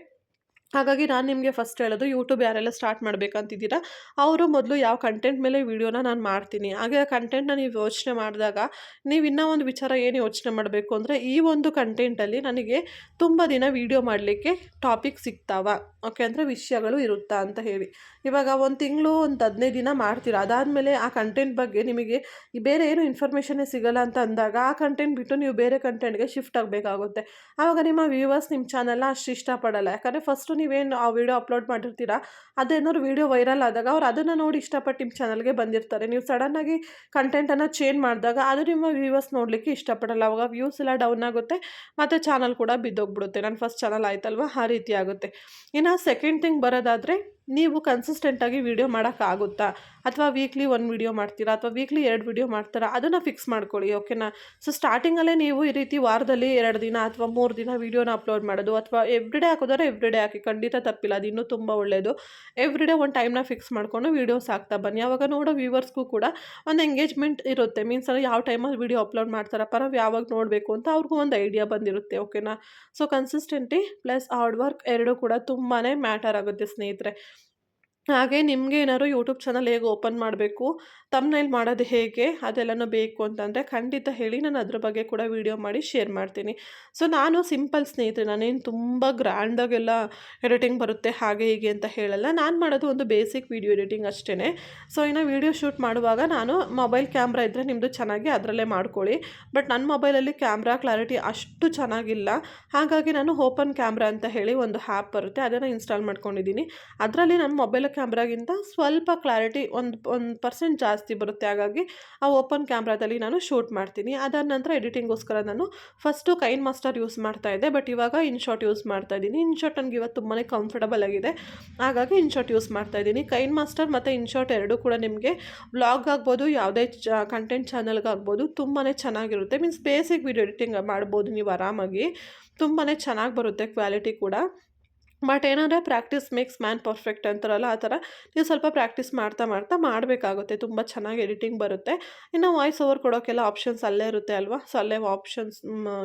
ಹಾಗಾಗಿ ನಾನು ನಿಮಗೆ ಫಸ್ಟ್ ಹೇಳೋದು ಯೂಟ್ಯೂಬ್ ಯಾರೆಲ್ಲ ಸ್ಟಾರ್ಟ್ ಮಾಡಬೇಕಂತಿದ್ದೀರಾ, ಅವರು ಮೊದಲು ಯಾವ ಕಂಟೆಂಟ್ ಮೇಲೆ ವೀಡಿಯೋನ ನಾನು ಮಾಡ್ತೀನಿ. ಹಾಗೆ ಆ ಕಂಟೆಂಟ್ನ ನೀವು ಯೋಚನೆ ಮಾಡಿದಾಗ ನೀವು ಇನ್ನೂ ಒಂದು ವಿಚಾರ ಏನು ಯೋಚನೆ ಮಾಡಬೇಕು ಅಂದರೆ ಈ ಒಂದು ಕಂಟೆಂಟಲ್ಲಿ ನನಗೆ ತುಂಬ ದಿನ ವೀಡಿಯೋ ಮಾಡಲಿಕ್ಕೆ ಟಾಪಿಕ್ ಸಿಗ್ತಾವ ಓಕೆ ಅಂದರೆ ವಿಷಯಗಳು ಇರುತ್ತಾ ಅಂತ ಹೇಳಿ. ಇವಾಗ ಒಂದು ತಿಂಗಳು, ಒಂದು ಹದಿನೈದು ದಿನ ಮಾಡ್ತೀರಾ, ಅದಾದಮೇಲೆ ಆ ಕಂಟೆಂಟ್ ಬಗ್ಗೆ ನಿಮಗೆ ಬೇರೆ ಏನು ಇನ್ಫಾರ್ಮೇಷನ್ನೇ ಸಿಗಲ್ಲ ಅಂತ ಅಂದಾಗ ಆ ಕಂಟೆಂಟ್ ಬಿಟ್ಟು ನೀವು ಬೇರೆ ಕಂಟೆಂಟ್ಗೆ ಶಿಫ್ಟ್ ಆಗಬೇಕಾಗುತ್ತೆ. ಆವಾಗ ನಿಮ್ಮ ವ್ಯೂವರ್ಸ್ ನಿಮ್ಮ ಚಾನಲ್ನ ಅಷ್ಟು ಇಷ್ಟಪಡಲ್ಲ, ಯಾಕಂದರೆ ಫಸ್ಟು ನೀವೇನು ಆ ವಿಡಿಯೋ ಅಪ್ಲೋಡ್ ಮಾಡಿರ್ತೀರಾ? ಅದೇನಾದ್ರು ವಿಡಿಯೋ ವೈರಲ್ ಆದಾಗ ಅವ್ರು ಅದನ್ನು ನೋಡಿ ಇಷ್ಟಪಟ್ಟು ನಿಮ್ಮ ಚಾನಲ್ಗೆ ಬಂದಿರ್ತಾರೆ. ನೀವು ಸಡನ್ನಾಗಿ ಕಂಟೆಂಟನ್ನು ಚೇಂಜ್ ಮಾಡಿದಾಗ ಅದು ನಿಮ್ಮ ವ್ಯೂವರ್ಸ್ ನೋಡಲಿಕ್ಕೆ ಇಷ್ಟಪಡಲ್ಲ. ಅವಾಗ ವ್ಯೂಸ್ ಎಲ್ಲ ಡೌನ್ ಆಗುತ್ತೆ, ಮತ್ತು ಚಾನಲ್ ಕೂಡ ಬಿದ್ದೋಗ್ಬಿಡುತ್ತೆ. ನನ್ನ ಫಸ್ಟ್ ಚಾನಲ್ ಆಯ್ತಲ್ವ? ಆ ರೀತಿ ಆಗುತ್ತೆ. ಇನ್ನು ಸೆಕೆಂಡ್ ಥಿಂಗ್ ಬರೋದಾದರೆ ನೀವು ಕನ್ಸಿಸ್ಟೆಂಟಾಗಿ ವೀಡಿಯೋ ಮಾಡೋಕ್ಕಾಗುತ್ತಾ ಅಥವಾ ವೀಕ್ಲಿ ಒಂದು ವೀಡಿಯೋ ಮಾಡ್ತೀರಾ? ಅಥವಾ ವೀಕ್ಲಿ ಎರಡು ವೀಡಿಯೋ ಮಾಡ್ತೀರಾ? ಅದನ್ನು ಫಿಕ್ಸ್ ಮಾಡ್ಕೊಳ್ಳಿ ಓಕೆನಾ ಸೊ ಸ್ಟಾರ್ಟಿಂಗಲ್ಲೇ ನೀವು ಈ ರೀತಿ ವಾರದಲ್ಲಿ ಎರಡು ದಿನ ಅಥವಾ ಮೂರು ದಿನ ವೀಡಿಯೋನ ಅಪ್ಲೋಡ್ ಮಾಡೋದು, ಅಥವಾ ಎವ್ರಿಡೇ ಹಾಕೋದಾದ್ರೆ ಎವ್ರಿಡೇ ಹಾಕಿ, ಖಂಡಿತ ತಪ್ಪಿಲ್ಲ, ಅದು ಇನ್ನೂ ತುಂಬ ಒಳ್ಳೆಯದು ಎವ್ರಿಡೇ ಒಂದು ಟೈಮ್ನ ಫಿಕ್ಸ್ ಮಾಡಿಕೊಂಡು ವೀಡಿಯೋಸ್ ಹಾಕ್ತಾ ಬನ್ನಿ. ಯಾವಾಗ ನೋಡೋ ವ್ಯೂವರ್ಸ್ಗೂ ಕೂಡ ಒಂದು ಎಂಗೇಜ್ಮೆಂಟ್ ಇರುತ್ತೆ. ಮೀನ್ಸ್ ಯಾವ ಟೈಮಲ್ಲಿ ವೀಡಿಯೋ ಅಪ್ಲೋಡ್ ಮಾಡ್ತಾರಪ್ಪ, ನಾವು ಯಾವಾಗ ನೋಡಬೇಕು ಅಂತ ಅವ್ರಿಗೂ ಒಂದು ಐಡಿಯಾ ಬಂದಿರುತ್ತೆ ಓಕೆನಾ so consistency plus hard work ಎರಡೂ ಕೂಡ ತುಂಬಾ ಮ್ಯಾಟರ್ ಆಗುತ್ತೆ ಸ್ನೇಹಿತರೆ. ಹಾಗೆ ನಿಮಗೆ ಏನಾದ್ರು ಯೂಟ್ಯೂಬ್ ಚಾನಲ್ ಹೇಗೆ ಓಪನ್ ಮಾಡಬೇಕು ತಮ್ನೈಲ್ ಮಾಡೋದು ಹೇಗೆ, ಅದೆಲ್ಲನೂ ಬೇಕು ಅಂತಂದರೆ ಖಂಡಿತ ಹೇಳಿ ನಾನು ಅದ್ರ ಬಗ್ಗೆ ಕೂಡ ವೀಡಿಯೋ ಮಾಡಿ ಶೇರ್ ಮಾಡ್ತೀನಿ. ಸೊ ನಾನು ಸಿಂಪಲ್ ಸ್ನೇಹಿತರೆ, ನಾನೇನು ತುಂಬ ಗ್ರ್ಯಾಂಡಾಗೆಲ್ಲ ಎಡಿಟಿಂಗ್ ಬರುತ್ತೆ ಹಾಗೆ ಹೀಗೆ ಅಂತ ಹೇಳಲ್ಲ. ನಾನು ಮಾಡೋದು ಒಂದು ಬೇಸಿಕ್ ವೀಡಿಯೋ ಎಡಿಟಿಂಗ್ ಅಷ್ಟೇ ಸೊ ಇನ್ನು ವೀಡಿಯೋ ಶೂಟ್ ಮಾಡುವಾಗ ನಾನು ಮೊಬೈಲ್ ಕ್ಯಾಮ್ರಾ ಇದ್ದರೆ ನಿಮ್ಮದು ಚೆನ್ನಾಗಿ ಅದರಲ್ಲೇ ಮಾಡ್ಕೊಳ್ಳಿ. ಬಟ್ ನನ್ನ ಮೊಬೈಲಲ್ಲಿ ಕ್ಯಾಮ್ರಾ ಕ್ಲಾರಿಟಿ ಅಷ್ಟು ಚೆನ್ನಾಗಿಲ್ಲ. ಹಾಗಾಗಿ ನಾನು ಓಪನ್ ಕ್ಯಾಮ್ರಾ ಅಂತ ಹೇಳಿ ಒಂದು ಆ್ಯಪ್ ಬರುತ್ತೆ, ಅದನ್ನು ಇನ್ಸ್ಟಾಲ್ ಮಾಡ್ಕೊಂಡಿದ್ದೀನಿ. ಅದರಲ್ಲಿ ನನ್ನ ಮೊಬೈಲ್ ಕ್ಯಾಮ್ರಾಗಿಂತ ಸ್ವಲ್ಪ ಕ್ಲಾರಿಟಿ ಒಂದು ಒಂದು ಪರ್ಸೆಂಟ್ ಜಾಸ್ತಿ ಬರುತ್ತೆ. ಹಾಗಾಗಿ ಆ ಓಪನ್ ಕ್ಯಾಮ್ರಾದಲ್ಲಿ ನಾನು ಶೂಟ್ ಮಾಡ್ತೀನಿ. ಅದಾದ ನಂತರ ಎಡಿಟಿಂಗೋಸ್ಕರ ನಾನು ಫಸ್ಟು ಕೈನ್ ಮಾಸ್ಟರ್ ಯೂಸ್ ಮಾಡ್ತಾ ಇದ್ದೆ. ಬಟ್ ಇವಾಗ ಇನ್ಶಾಟ್ ಯೂಸ್ ಮಾಡ್ತಾ ಇದ್ದೀನಿ. ಇನ್ಶಾಟ್ ನನಗೆ ಇವತ್ತು ತುಂಬಾ ಕಂಫರ್ಟಬಲ್ ಆಗಿದೆ. ಹಾಗಾಗಿ ಇನ್ಶಾಟ್ ಯೂಸ್ ಮಾಡ್ತಾ ಇದ್ದೀನಿ. ಕೈನ್ ಮಾಸ್ಟರ್ ಮತ್ತು ಇನ್ಶಾಟ್ ಎರಡೂ ಕೂಡ ನಿಮಗೆ ಬ್ಲಾಗ್ ಆಗ್ಬೋದು, ಯಾವುದೇ ಚ ಕಂಟೆಂಟ್ ಚಾನಲ್ಗಾಗ್ಬೋದು ತುಂಬಾ ಚೆನ್ನಾಗಿರುತ್ತೆ. ಮೀನ್ಸ್ ಬೇಸಿಕ್ ವೀಡಿಯೋ ಎಡಿಟಿಂಗ್ ಮಾಡ್ಬೋದು ನೀವು ಆರಾಮಾಗಿ. ತುಂಬಾ ಚೆನ್ನಾಗಿ ಬರುತ್ತೆ ಕ್ವಾಲಿಟಿ ಕೂಡ. ಬಟ್ ಏನಂದರೆ ಪ್ರಾಕ್ಟೀಸ್ ಮೇಕ್ಸ್ ಮ್ಯಾನ್ ಪರ್ಫೆಕ್ಟ್ ಅಂತಾರಲ್ಲ, ಆ ಥರ ನೀವು ಸ್ವಲ್ಪ ಪ್ರಾಕ್ಟೀಸ್ ಮಾಡ್ತಾ ಮಾಡ್ತಾ ಮಾಡಬೇಕಾಗುತ್ತೆ. ತುಂಬ ಚೆನ್ನಾಗಿ ಎಡಿಟಿಂಗ್ ಬರುತ್ತೆ. ಇನ್ನು ವಾಯ್ಸ್ ಓವರ್ ಕೊಡೋಕ್ಕೆಲ್ಲ ಆಪ್ಷನ್ಸ್ ಅಲ್ಲೇ ಇರುತ್ತೆ ಅಲ್ವಾ? ಸೊ ಅಲ್ಲೇ ಆಪ್ಷನ್ಸ್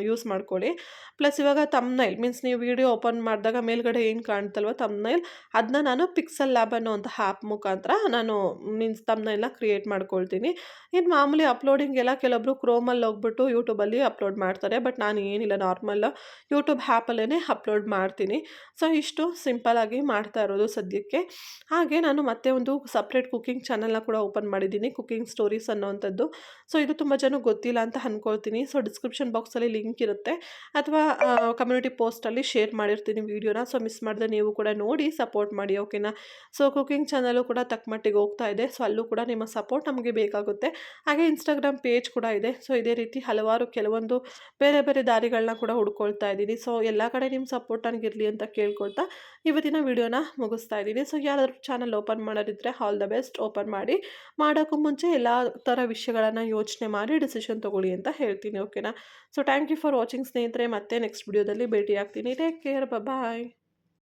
ಯೂಸ್ ಮಾಡ್ಕೊಳ್ಳಿ. ಪ್ಲಸ್ ಇವಾಗ ತಮ್ನೈಲ್ ಮೀನ್ಸ್ ನೀವು ವಿಡಿಯೋ ಓಪನ್ ಮಾಡಿದಾಗ ಮೇಲ್ಗಡೆ ಏನು ಕಾಣ್ತಲ್ವ ತಮ್ನೈಲ್ ಅದನ್ನ ನಾನು ಪಿಕ್ಸಲ್ ಲ್ಯಾಬ್ ಅನ್ನೋ ಅಂತ ಆ್ಯಪ್ ಮುಖಾಂತರ ನಾನು ಮೀನ್ಸ್ ತಮ್ನೈಲ್ನ ಕ್ರಿಯೇಟ್ ಮಾಡ್ಕೊಳ್ತೀನಿ. ಇನ್ನು ಮಾಮೂಲಿ ಅಪ್ಲೋಡಿಂಗ್ ಎಲ್ಲ ಕೆಲವೊಬ್ರು ಕ್ರೋಮಲ್ಲಿ ಹೋಗ್ಬಿಟ್ಟು ಯೂಟ್ಯೂಬಲ್ಲಿ ಅಪ್ಲೋಡ್ ಮಾಡ್ತಾರೆ. ಬಟ್ ನಾನು ಏನಿಲ್ಲ ನಾರ್ಮಲ್ ಯೂಟ್ಯೂಬ್ ಆ್ಯಪಲ್ಲೇ ಅಪ್ಲೋಡ್ ಮಾಡ್ತೀನಿ. ಸೊ ಇಷ್ಟು ಇದಿಷ್ಟು ಸಿಂಪಲಾಗಿ ಮಾಡ್ತಾ ಇರೋದು ಸದ್ಯಕ್ಕೆ. ಹಾಗೆ ನಾನು ಮತ್ತೆ ಒಂದು ಸಪ್ರೇಟ್ ಕುಕ್ಕಿಂಗ್ ಚಾನಲ್ನ ಕೂಡ ಓಪನ್ ಮಾಡಿದ್ದೀನಿ ಕುಕ್ಕಿಂಗ್ ಸ್ಟೋರೀಸ್ ಅನ್ನೋವಂಥದ್ದು. ಸೊ ಇದು ತುಂಬ ಜನ ಗೊತ್ತಿಲ್ಲ ಅಂತ ಅಂದ್ಕೊಳ್ತೀನಿ ಸೊ ಡಿಸ್ಕ್ರಿಪ್ಷನ್ ಬಾಕ್ಸಲ್ಲಿ ಲಿಂಕ್ ಇರುತ್ತೆ. ಅಥವಾ ಕಮ್ಯುನಿಟಿ ಪೋಸ್ಟಲ್ಲಿ ಶೇರ್ ಮಾಡಿರ್ತೀನಿ ವೀಡಿಯೋನ ಸೊ ಮಿಸ್ ಮಾಡಿದೆ ನೀವು ಕೂಡ ನೋಡಿ ಸಪೋರ್ಟ್ ಮಾಡಿ ಓಕೆನಾ ಸೊ ಕುಕ್ಕಿಂಗ್ ಚಾನಲ್ಲು ಕೂಡ ತಕ್ಕ ಮಟ್ಟಿಗೆ ಹೋಗ್ತಾ ಇದೆ. ಸೊ ಅಲ್ಲೂ ಕೂಡ ನಿಮ್ಮ ಸಪೋರ್ಟ್ ನಮಗೆ ಬೇಕಾಗುತ್ತೆ. ಹಾಗೆ ಇನ್ಸ್ಟಾಗ್ರಾಮ್ ಪೇಜ್ ಕೂಡ ಇದೆ. ಸೊ ಇದೇ ರೀತಿ ಹಲವಾರು ಕೆಲವೊಂದು ಬೇರೆ ಬೇರೆ ದಾರಿಗಳನ್ನ ಕೂಡ ಹುಡ್ಕೊಳ್ತಾ ಇದ್ದೀನಿ. ಸೊ ಎಲ್ಲ ಕಡೆ ನಿಮ್ಮ ಸಪೋರ್ಟ್ ನನಗಿರಲಿ ಅಂತ ಕೇಳ್ಕೊಳ್ತಾ ಇವತ್ತಿನ ವಿಡಿಯೋನ ಮುಗಿಸ್ತಾ ಇದ್ದೀನಿ. ಸೊ ಯಾರಾದರೂ ಚಾನಲ್ ಓಪನ್ ಮಾಡೋದಿದ್ರೆ ಆಲ್ ದ ಬೆಸ್ಟ್ ಓಪನ್ ಮಾಡಿ. ಮಾಡೋಕ್ಕೂ ಮುಂಚೆ ಎಲ್ಲ ಥರ ವಿಷಯಗಳನ್ನು ಯೋಚನೆ ಮಾಡಿ ಡಿಸಿಷನ್ ತೊಗೊಳ್ಳಿ ಅಂತ ಹೇಳ್ತೀನಿ ಓಕೆನಾ so thank you for watching ಸ್ನೇಹಿತರೆ. ಮತ್ತೆ ನೆಕ್ಸ್ಟ್ ವಿಡಿಯೋದಲ್ಲಿ ಭೇಟಿ ಆಗ್ತೀನಿ ಟೇಕ್ ಕೇರ್ ಬಾಯ್